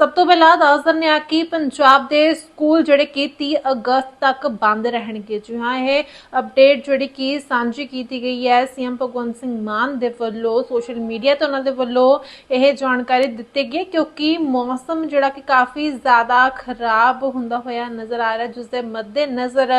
ਸਭ ਤੋਂ ਪਹਿਲਾਂ ਦੱਸ ਦਿੰਦੇ ਹਾਂ ਕਿ ਪੰਜਾਬ ਦੇ ਸਕੂਲ ਜਿਹੜੇ ਕਿ 30 ਅਗਸਤ ਤੱਕ ਬੰਦ ਰਹਿਣਗੇ। ਜੀ ਹਾਂ, ਇਹ ਅਪਡੇਟ ਜਿਹੜੀ ਕਿ ਸਾਂਝੀ ਕੀਤੀ ਗਈ ਹੈ ਸੀਐਮ ਭਗਵੰਤ ਸਿੰਘ ਮਾਨ ਦੇ ਵੱਲੋਂ, ਸੋਸ਼ਲ ਮੀਡੀਆ ਤੇ ਉਹਨਾਂ ਦੇ ਵੱਲੋਂ ਇਹ ਜਾਣਕਾਰੀ ਦਿੱਤੀ ਗਈ ਕਿਉਂਕਿ ਮੌਸਮ ਜਿਹੜਾ ਕਿ ਕਾਫੀ ਜ਼ਿਆਦਾ ਖਰਾਬ ਹੁੰਦਾ ਹੋਇਆ ਨਜ਼ਰ ਆ ਰਿਹਾ ਜਿਸ ਦੇ ਮੱਦੇ ਨਜ਼ਰ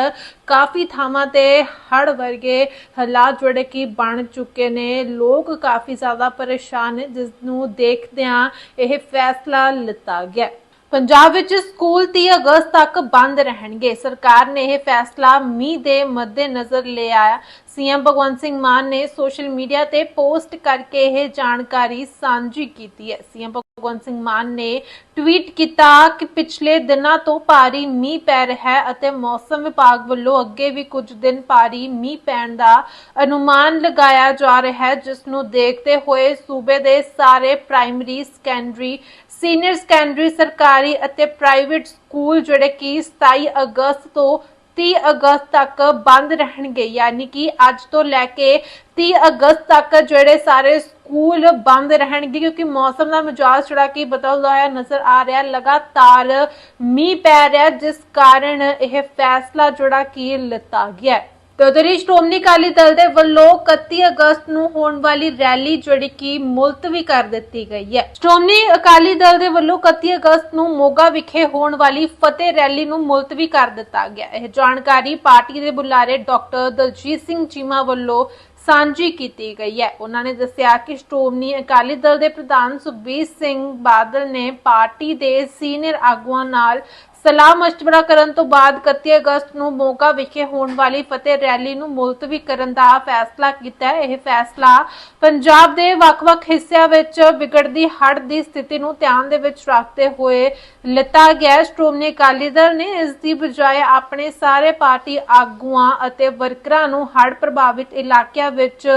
ਕਾਫੀ ਥਾਵਾਂ ਤੇ ਹੜ ਵਰਗੇ ਹਾਲਾਤ ਜਿਹੜੇ ਕਿ ਬਣ ਚੁੱਕੇ ਨੇ। ਲੋਕ ਕਾਫੀ ਜ਼ਿਆਦਾ ਪਰੇਸ਼ਾਨ ਨੇ ਜਿਸ ਨੂੰ ਦੇਖਦਿਆਂ ਇਹ ਫੈਸਲਾ ਲਿੱਤਾ ਗਿਆ। ਪੰਜਾਬ ਵਿੱਚ ਸਕੂਲ 30 ਅਗਸਤ ਤੱਕ ਬੰਦ ਰਹਿਣਗੇ। ਸਰਕਾਰ ਨੇ ਇਹ ਫੈਸਲਾ ਮੀਂਹ ਦੇ ਮੱਦੇਨਜ਼ਰ ਲਿਆ ਹੈ ਸੀਐਮ ਭਗਵੰਤ ਸਿੰਘ ਮਾਨ ਨੇ ਸੋਸ਼ਲ ਮੀਡੀਆ ਤੇ ਪੋਸਟ ਕਰਕੇ ਇਹ ਜਾਣਕਾਰੀ ਸਾਂਝੀ ਕੀਤੀ ਹੈ। ਸੀਐਮ ਭਗਵੰਤ ਸਿੰਘ ਮਾਨ ਨੇ ਟਵੀਟ ਕੀਤਾ ਕਿ ਪਿਛਲੇ ਦਿਨਾਂ ਤੋਂ ਭਾਰੀ ਮੀਂਹ ਪੈ ਰਿਹਾ ਹੈ ਅਤੇ ਮੌਸਮ ਵਿਭਾਗ ਵੱਲੋਂ ਅੱਗੇ ਵੀ ਕੁਝ ਦਿਨ ਭਾਰੀ ਮੀਂਹ ਪੈਣ ਦਾ ਅਨੁਮਾਨ ਲਗਾਇਆ ਜਾ ਰਿਹਾ ਹੈ, ਜਿਸ ਨੂੰ ਦੇਖਦੇ ਹੋਏ ਸੂਬੇ ਦੇ ਸਾਰੇ ਪ੍ਰਾਇਮਰੀ, ਸੈਕੰਡਰੀ ਸੀਨੀਅਰ ਸੈਕੰਡਰੀ, ਸਰਕਾਰੀ ਅਤੇ ਪ੍ਰਾਈਵੇਟ ਸਕੂਲ ਜਿਹੜੇ ਕਿ 27 ਅਗਸਤ ਤੋਂ 30 ਅਗਸਤ ਤੱਕ ਬੰਦ ਰਹਿਣਗੇ। ਯਾਨੀ ਕਿ ਅੱਜ ਤੋਂ ਲੈ ਕੇ 30 ਅਗਸਤ ਤੱਕ ਜਿਹੜੇ ਸਾਰੇ ਸਕੂਲ ਬੰਦ ਰਹਿਣਗੇ ਕਿਉਂਕਿ ਮੌਸਮ ਦਾ ਮਿਜਾਜ ਜਿਹੜਾ ਕਿ ਬਦਲਦਾ ਹੋਇਆ ਨਜ਼ਰ ਆ ਰਿਹਾ। ਲਗਾਤਾਰ ਮੀਂਹ ਪੈ ਰਿਹਾ, ਜਿਸ ਕਾਰਨ ਇਹ ਫੈਸਲਾ ਜਿਹੜਾ ਕਿ ਲਿੱਤਾ ਗਿਆ ਹੈ। ਤੇ ਉਧਰ ਸ਼੍ਰੋਮਣੀ ਅਕਾਲੀ ਦਲ ਦੇ ਵੱਲੋਂ 31 ਅਗਸਤ ਨੂੰ ਹੋਣ ਵਾਲੀ ਰੈਲੀ ਜਿਹੜੀ ਕਿ ਮੁਲਤਵੀ ਕਰ ਦਿੱਤੀ ਗਈ ਹੈ। ਸ਼੍ਰੋਮਣੀ ਅਕਾਲੀ ਦਲ ਦੇ ਵੱਲੋਂ 31 ਅਗਸਤ ਨੂੰ ਮੋਗਾ ਵਿਖੇ ਹੋਣ ਵਾਲੀ ਫਤਿਹ ਰੈਲੀ ਨੂੰ ਮੁਲਤਵੀ ਕਰ ਦਿੱਤਾ ਗਿਆ ਇਹ ਜਾਣਕਾਰੀ ਪਾਰਟੀ ਦੇ ਬੁਲਾਰੇ ਡਾਕਟਰ ਦਲਜੀਤ ਸਿੰਘ ਚੀਮਾ ਵੱਲੋਂ ਸਾਂਝੀ ਕੀਤੀ ਗਈ ਹੈ। ਉਹਨਾਂ ਨੇ ਦੱਸਿਆ ਕਿ ਸ਼੍ਰੋਮਣੀ ਅਕਾਲੀ ਦਲ ਦੇ ਪ੍ਰਧਾਨ ਸੁਖਬੀਰ ਸਿੰਘ ਬਾਦਲ ਨੇ ਪਾਰਟੀ ਦੇ ਸੀਨੀਅਰ ਆਗੂਆਂ ਨਾਲ ਸਲਾਹ ਮਸ਼ਵਰਾ ਕਰਨ ਤੋਂ ਬਾਅਦ 31 ਅਗਸਤ ਨੂੰ ਮੋਗਾ ਵਿਖੇ ਹੋਣ ਵਾਲੀ ਫਤਿਹ ਰੈਲੀ ਨੂੰ ਮੁਲਤਵੀ ਕਰਨ ਦਾ ਫੈਸਲਾ ਕੀਤਾ ਹੈ। ਇਹ ਫੈਸਲਾ ਪੰਜਾਬ ਦੇ ਵੱਖ-ਵੱਖ ਹਿੱਸਿਆਂ ਵਿੱਚ ਵਿਗੜਦੀ ਹੜ੍ਹ ਦੀ ਸਥਿਤੀ ਨੂੰ ਧਿਆਨ ਦੇ ਵਿੱਚ ਰੱਖਦੇ ਹੋਏ ਲਿੱਤਾ ਗਿਆ ਸ਼੍ਰੋਮਣੀ ਅਕਾਲੀ ਦਲ ਨੇ ਇਸ ਦੀ ਬਜਾਏ ਆਪਣੇ ਸਾਰੇ ਪਾਰਟੀ ਆਗੂਆਂ ਅਤੇ ਵਰਕਰਾਂ ਨੂੰ ਹੜ੍ਹ ਪ੍ਰਭਾਵਿਤ ਇਲਾਕਿਆਂ ਵਿੱਚ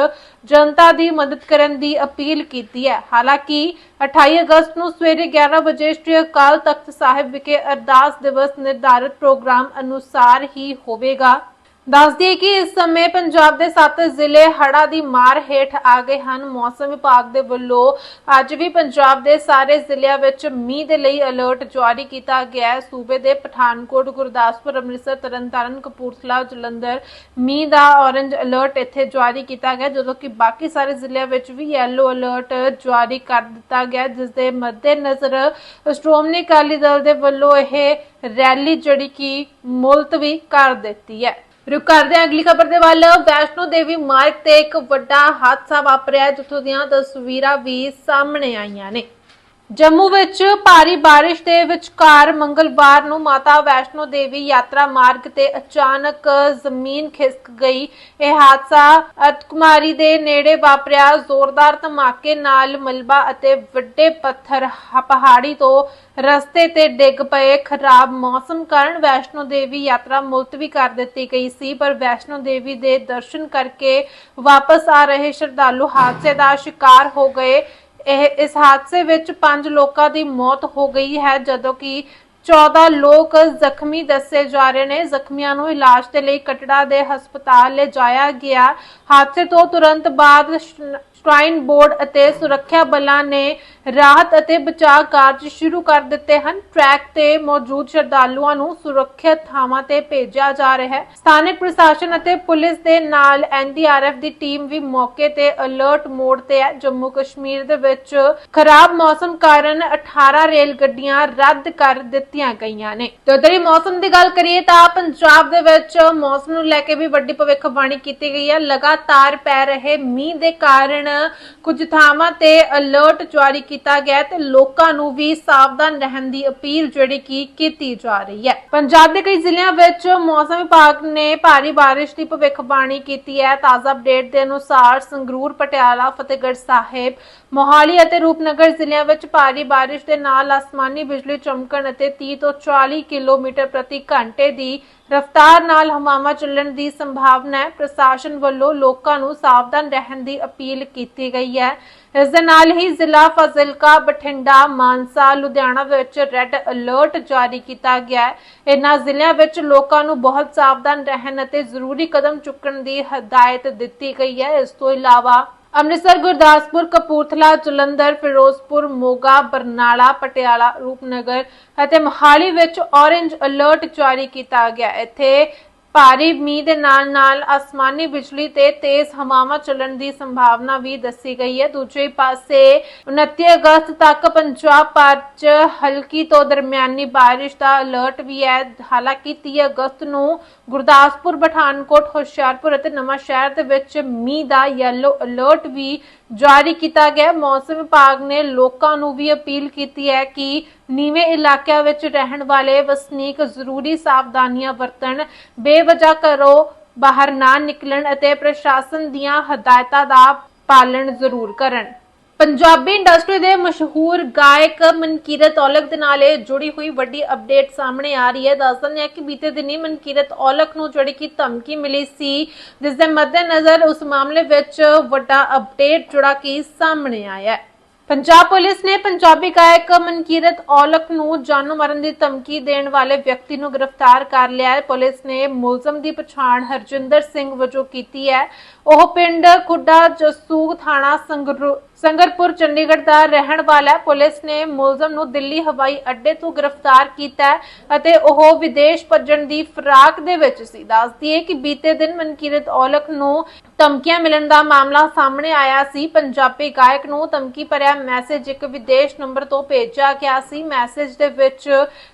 ਜਨਤਾ ਦੀ ਮਦਦ ਕਰਨ ਦੀ ਅਪੀਲ ਕੀਤੀ ਹੈ। ਹਾਲਾਂਕਿ 28 ਅਗਸਤ ਨੂੰ ਸਵੇਰੇ 11 ਵਜੇ ਸ੍ਰੀ ਅਕਾਲ ਤਖਤ ਸਾਹਿਬ ਵਿਖੇ ਅਰਦਾਸ ਦਿਵਸ ਨਿਰਧਾਰਤ ਪ੍ਰੋਗਰਾਮ ਅਨੁਸਾਰ ਹੀ ਹੋਵੇਗਾ। ਦੱਸ ਦਈਏ ਕਿ ਇਸ ਸਮੇਂ ਪੰਜਾਬ ਦੇ 7 ਜ਼ਿਲ੍ਹੇ ਹੜ੍ਹਾਂ ਦੀ ਮਾਰ ਹੇਠ ਆ ਗਏ ਹਨ। ਮੌਸਮ ਵਿਭਾਗ ਦੇ ਵੱਲੋਂ ਅੱਜ ਵੀ ਪੰਜਾਬ ਦੇ ਸਾਰੇ ਜ਼ਿਲ੍ਹਿਆਂ ਵਿੱਚ ਮੀਂਹ ਦੇ ਲਈ ਅਲਰਟ ਜਾਰੀ ਕੀਤਾ ਗਿਆ ਹੈ। ਸੂਬੇ ਦੇ ਪਠਾਨਕੋਟ, ਗੁਰਦਾਸਪੁਰ, ਅੰਮ੍ਰਿਤਸਰ, ਤਰਨਤਾਰਨ, ਕਪੂਰਥਲਾ, ਜਲੰਧਰ ਮੀਂਹ ਦਾ ਔਰੰਜ ਅਲਰਟ ਇੱਥੇ ਜਾਰੀ ਕੀਤਾ ਗਿਆ, ਜਦੋਂ ਕਿ ਬਾਕੀ ਸਾਰੇ ਜ਼ਿਲ੍ਹਿਆਂ ਵਿੱਚ ਵੀ ਯੈਲੋ ਅਲਰਟ ਜਾਰੀ ਕਰ ਦਿੱਤਾ ਗਿਆ ਜਿਸ ਦੇ ਮੱਦੇਨਜ਼ਰ ਸ਼੍ਰੋਮਣੀ ਅਕਾਲੀ ਦਲ ਦੇ ਵੱਲੋਂ ਇਹ ਰੈਲੀ ਜਿਹੜੀ ਕਿ ਮੁਲਤਵੀ ਕਰ ਦਿੱਤੀ ਹੈ। ਰੁਕ ਕਰਦੇ ਹਾਂ ਅਗਲੀ ਖਬਰ ਦੇ ਵੱਲ। ਵੈਸ਼ਨੋ ਦੇਵੀ ਮਾਰਗ ਤੇ ਇੱਕ ਵੱਡਾ ਹਾਦਸਾ ਵਾਪਰਿਆ ਜਿੱਥੋਂ ਦੀਆਂ ਤਸਵੀਰਾਂ ਵੀ ਸਾਹਮਣੇ ਆਈਆਂ ਨੇ। ਜੰਮੂ ਵਿੱਚ ਭਾਰੀ ਬਾਰਿਸ਼ ਦੇ ਵਿਚਕਾਰ ਮੰਗਲਵਾਰ ਨੂੰ ਮਾਤਾ ਵੈਸ਼ਨੋ ਦੇਵੀ ਯਾਤਰਾ ਮਾਰਗ ਤੇ ਅਚਾਨਕ ਜ਼ਮੀਨ ਖਿਸਕ ਗਈ। ਇਹ ਹਾਦਸਾ ਅਤਕੁਮਾਰੀ ਦੇ ਨੇੜੇ ਵਾਪਰਿਆ। ਜ਼ੋਰਦਾਰ ਧਮਾਕੇ ਨਾਲ ਮਲਬਾ ਅਤੇ ਵੱਡੇ ਪੱਥਰ ਪਹਾੜੀ ਤੋਂ ਰਸਤੇ ਤੇ ਡਿੱਗ ਪਏ। ਖਰਾਬ ਮੌਸਮ ਕਾਰਨ ਵੈਸ਼ਨੋ ਦੇਵੀ ਯਾਤਰਾ ਮੁਲਤਵੀ ਕਰ ਦਿੱਤੀ ਗਈ ਸੀ, ਪਰ ਵੈਸ਼ਨੋ ਦੇਵੀ ਦੇ ਦਰਸ਼ਨ ਕਰਕੇ ਵਾਪਸ ਆ ਰਹੇ ਸ਼ਰਧਾਲੂ ਹਾਦਸੇ ਦਾ ਸ਼ਿਕਾਰ ਹੋ ਗਏ। ਇਹ ਇਸ ਹਾਦਸੇ ਵਿੱਚ 5 ਲੋਕਾਂ ਦੀ ਮੌਤ ਹੋ ਗਈ ਹੈ, ਜਦੋਂ ਕਿ 14 ਲੋਕ ਜ਼ਖਮੀ ਦੱਸੇ ਜਾ ਰਹੇ ਨੇ। ਜ਼ਖਮੀਆਂ ਨੂੰ ਇਲਾਜ ਦੇ ਲਈ ਕਟੜਾ ਦੇ ਹਸਪਤਾਲ ਲਿਜਾਇਆ ਗਿਆ। ਹਾਦਸੇ ਤੋਂ ਤੁਰੰਤ ਬਾਅਦ ਸ਼ਰਾਈਨ ਬੋਰਡ ਅਤੇ ਸੁਰੱਖਿਆ ਬਲਾਂ ਨੇ ਰਾਹਤ ਅਤੇ ਬਚਾਅ ਕਾਰਜ ਸ਼ੁਰੂ ਕਰ ਦਿੱਤੇ ਹਨ। ਟਰੈਕ ਤੇ ਮੌਜੂਦ ਸ਼ਰਧਾਲੂਆਂ ਨੂੰ ਸੁਰੱਖਿਅਤ ਥਾਵਾਂ ਤੇ ਭੇਜਿਆ ਜਾ ਰਿਹਾ ਹੈ। ਸਥਾਨਕ ਪ੍ਰਸ਼ਾਸਨ ਅਤੇ ਪੁਲਿਸ ਦੇ ਨਾਲ ਐਨਡੀਆਰਐਫ ਦੀ ਟੀਮ ਵੀ ਮੌਕੇ ਤੇ ਅਲਰਟ ਮੋਡ ਤੇ ਹੈ। ਜੰਮੂ ਕਸ਼ਮੀਰ ਦੇ ਵਿੱਚ ਖਰਾਬ ਮੌਸਮ ਕਾਰਨ 18 ਰੇਲ ਗੱਡੀਆਂ ਰੱਦ ਕਰ ਦਿੱਤੀਆਂ ਗਈਆਂ ਨੇ। ਤੇ ਉਧਰ ਹੀ ਮੌਸਮ ਦੀ ਗੱਲ ਕਰੀਏ ਤਾਂ ਪੰਜਾਬ ਦੇ ਵਿੱਚ ਮੌਸਮ ਨੂੰ ਲੈ ਕੇ ਵੀ ਵੱਡੀ ਭਵਿੱਖਬਾਣੀ ਕੀਤੀ ਗਈ ਹੈ। ਲਗਾਤਾਰ ਪੈ ਰਹੇ ਮੀਂਹ ਦੇ ਕਾਰਨ ਕੁਝ ਥਾਵਾਂ ਤੇ ਅਲਰਟ ਜਾਰੀ ਕੀਤਾ ਗਿਆ ਤੇ ਲੋਕਾਂ ਨੂੰ ਵੀ ਸਾਵਧਾਨ ਰਹਿਣ ਦੀ ਅਪੀਲ ਜਿਹੜੀ ਕੀ ਕੀਤੀ ਜਾ ਰਹੀ ਹੈ। ਪੰਜਾਬ ਦੇ ਕਈ ਜ਼ਿਲ੍ਹਿਆਂ ਵਿੱਚ ਮੌਸਮ ਵਿਭਾਗ ਨੇ ਭਾਰੀ ਬਾਰਿਸ਼ ਦੀ ਭਵਿੱਖਬਾਣੀ ਕੀਤੀ ਹੈ। ਤਾਜ਼ਾ ਅਪਡੇਟ ਦੇ ਅਨੁਸਾਰ ਸੰਗਰੂਰ, ਪਟਿਆਲਾ, ਫਤਿਹਗੜ੍ਹ ਸਾਹਿਬ, ਮੋਹਾਲੀ ਅਤੇ ਰੂਪਨਗਰ ਜ਼ਿਲ੍ਹਿਆਂ ਵਿੱਚ ਭਾਰੀ ਬਾਰਿਸ਼ ਦੇ ਨਾਲ ਆਸਮਾਨੀ ਬਿਜਲੀ ਚਮਕਣ ਅਤੇ 30 ਤੋਂ 40 ਕਿਲੋਮੀਟਰ ਪ੍ਰਤੀ ਘੰਟੇ ਦੀ ਰਫ਼ਤਾਰ ਨਾਲ ਹਵਾਵਾਂ ਚੱਲਣ ਦੀ ਸੰਭਾਵਨਾ ਹੈ। ਪ੍ਰਸ਼ਾਸਨ ਵੱਲੋਂ ਲੋਕਾਂ ਨੂੰ ਸਾਵਧਾਨ ਰਹਿਣ ਦੀ ਅਪੀਲ ਕੀਤੀ ਗਈ ਹੈ। ਇਸ ਦੇ ਨਾਲ ਹੀ ਜ਼ਿਲ੍ਹਾ ਫਾਜ਼ਿਲਕਾ, ਬਠਿੰਡਾ, ਮਾਨਸਾ, ਲੁਧਿਆਣਾ ਵਿੱਚ ਰੈੱਡ ਅਲਰਟ ਜਾਰੀ ਕੀਤਾ ਗਿਆ ਹੈ। ਇਨ੍ਹਾਂ ਜ਼ਿਲ੍ਹਿਆਂ ਵਿੱਚ ਲੋਕਾਂ ਨੂੰ ਬਹੁਤ ਸਾਵਧਾਨ ਰਹਿਣ ਅਤੇ ਜ਼ਰੂਰੀ ਕਦਮ ਚੁੱਕਣ ਦੀ ਹਦਾਇਤ ਦਿੱਤੀ ਗਈ ਹੈ। ਇਸ ਤੋਂ ਇਲਾਵਾ ਅੰਮ੍ਰਿਤਸਰ, ਗੁਰਦਾਸਪੁਰ, ਕਪੂਰਥਲਾ, ਜਲੰਧਰ, ਫਿਰੋਜ਼ਪੁਰ, ਮੋਗਾ, ਬਰਨਾਲਾ, ਪਟਿਆਲਾ, ਰੂਪਨਗਰ ਅਤੇ ਮੋਹਾਲੀ ਵਿੱਚ ਔਰੇਂਜ ਅਲਰਟ ਜਾਰੀ ਕੀਤਾ ਗਿਆ। ਇੱਥੇ ਭਾਰੀ ਮੀਂਹ ਦੇ ਨਾਲ ਨਾਲ ਅਸਮਾਨੀ ਬਿਜਲੀ ਤੇ ਤੇਜ਼ ਹਵਾਵਾਂ ਚੱਲਣ ਦੀ ਸੰਭਾਵਨਾ ਵੀ ਦੱਸੀ ਗਈ ਹੈ। ਦੂਜੇ ਪਾਸੇ 29 ਅਗਸਤ ਤੱਕ ਪੰਜਾਬ ਭਰ 'ਚ ਹਲਕੀ ਤੋਂ ਦਰਮਿਆਨੀ ਬਾਰਿਸ਼ ਦਾ ਅਲਰਟ ਵੀ ਹੈ। ਹਾਲਾਂਕਿ 30 ਅਗਸਤ ਨੂੰ ਗੁਰਦਾਸਪੁਰ, ਪਠਾਨਕੋਟ, ਹੁਸ਼ਿਆਰਪੁਰ ਅਤੇ ਨਵਾਂ ਸ਼ਹਿਰ ਦੇ ਵਿੱਚ ਮੀਂਹ ਦਾ ਯੈਲੋ ਅਲਰਟ ਵੀ ਜਾਰੀ ਕੀਤਾ ਗਿਆ ਮੌਸਮ ਵਿਭਾਗ ਨੇ ਲੋਕਾਂ ਨੂੰ ਵੀ ਅਪੀਲ ਕੀਤੀ ਹੈ ਕਿ ਨੀਵੇਂ ਇਲਾਕਿਆਂ ਵਿੱਚ ਰਹਿਣ ਵਾਲੇ ਵਸਨੀਕ ਜ਼ਰੂਰੀ ਸਾਵਧਾਨੀਆਂ ਵਰਤਣ, ਬੇਵਜ੍ਹਾ ਘਰੋਂ ਬਾਹਰ ਨਾ ਨਿਕਲਣ ਅਤੇ ਪ੍ਰਸ਼ਾਸਨ ਦੀਆਂ ਹਦਾਇਤਾਂ ਦਾ ਪਾਲਣ ਜ਼ਰੂਰ ਕਰਨ। ਪੰਜਾਬੀ ਇੰਡਸਟਰੀ ਦੇ ਮਸ਼ਹੂਰ ਗਾਇਕ ਮਨਕੀਰਤ ਔਲਖ ਦੇ ਨਾਲ ਇਹ ਜੁੜੀ ਹੋਈ ਵੱਡੀ ਅਪਡੇਟ ਸਾਹਮਣੇ ਆ ਰਹੀ ਹੈ। ਦੱਸ ਦਿੰਦੇ ਆ ਕਿ ਬੀਤੇ ਦਿਨੀ ਮਨਕੀਰਤ ਔਲਖ ਨੂੰ ਜਿਹੜੀ ਕਿ ਧਮਕੀ ਮਿਲੀ ਸੀ ਜਿਸ ਦੇ ਮੱਦੇਨਜ਼ਰ ਉਸ ਮਾਮਲੇ ਵਿੱਚ ਵੱਡਾ ਅਪਡੇਟ ਜੁੜਾ ਕਿ ਸਾਹਮਣੇ ਆਇਆ ਹੈ। ਪੰਜਾਬ ਪੁਲਿਸ ਨੇ ਪੰਜਾਬੀ ਗਾਇਕ ਮਨਕੀਰਤ ਔਲਖ ਨੂੰ ਜਾਨੋਂ ਮਾਰਨ ਦੀ ਧਮਕੀ ਦੇਣ ਵਾਲੇ ਵਿਅਕਤੀ ਨੂੰ ਗ੍ਰਿਫਤਾਰ ਕਰ ਲਿਆ ਹੈ। ਪੁਲਿਸ ਨੇ ਮੁਲਜ਼ਮ ਦੀ ਪਛਾਣ ਹਰਜਿੰਦਰ ਸਿੰਘ ਵਜੋਂ ਕੀਤੀ ਹੈ। ਉਹ ਪਿੰਡ ਖੁੱਡਾ ਜਸੂਗ ਥਾਣਾ ਸੰਗਰੂਰ ਸੰਗਰਪੁਰ, ਚੰਡੀਗੜ੍ਹ ਦਾ ਰਹਿਣ ਵਾਲਾ ਪੁਲਿਸ ਨੇ ਮੁਲਜ਼ਮ ਨੂੰ ਦਿੱਲੀ ਹਵਾਈ ਅੱਡੇ ਤੋਂ ਗ੍ਰਿਫਤਾਰ ਕੀਤਾ ਅਤੇ ਉਹ ਵਿਦੇਸ਼ ਭੱਜਣ ਦੀ ਫਰਾਕ ਦੇ ਵਿੱਚ ਸੀ। ਦੱਸਦੀ ਹੈ ਕਿ ਬੀਤੇ ਦਿਨ ਮਨਕੀਰਤ ਔਲਖ ਨੂੰ ਧਮਕੀਆਂ ਮਿਲਣ ਦਾ ਮਾਮਲਾ ਸਾਹਮਣੇ ਆਇਆ ਸੀ। ਪੰਜਾਬੀ ਗਾਇਕ ਨੂੰ ਧਮਕੀ ਭਰਿਆ ਮੈਸੇਜ ਇੱਕ ਵਿਦੇਸ਼ ਨੰਬਰ ਤੋਂ ਭੇਜਿਆ ਗਿਆ ਸੀ। ਮੈਸੇਜ ਦੇ ਵਿੱਚ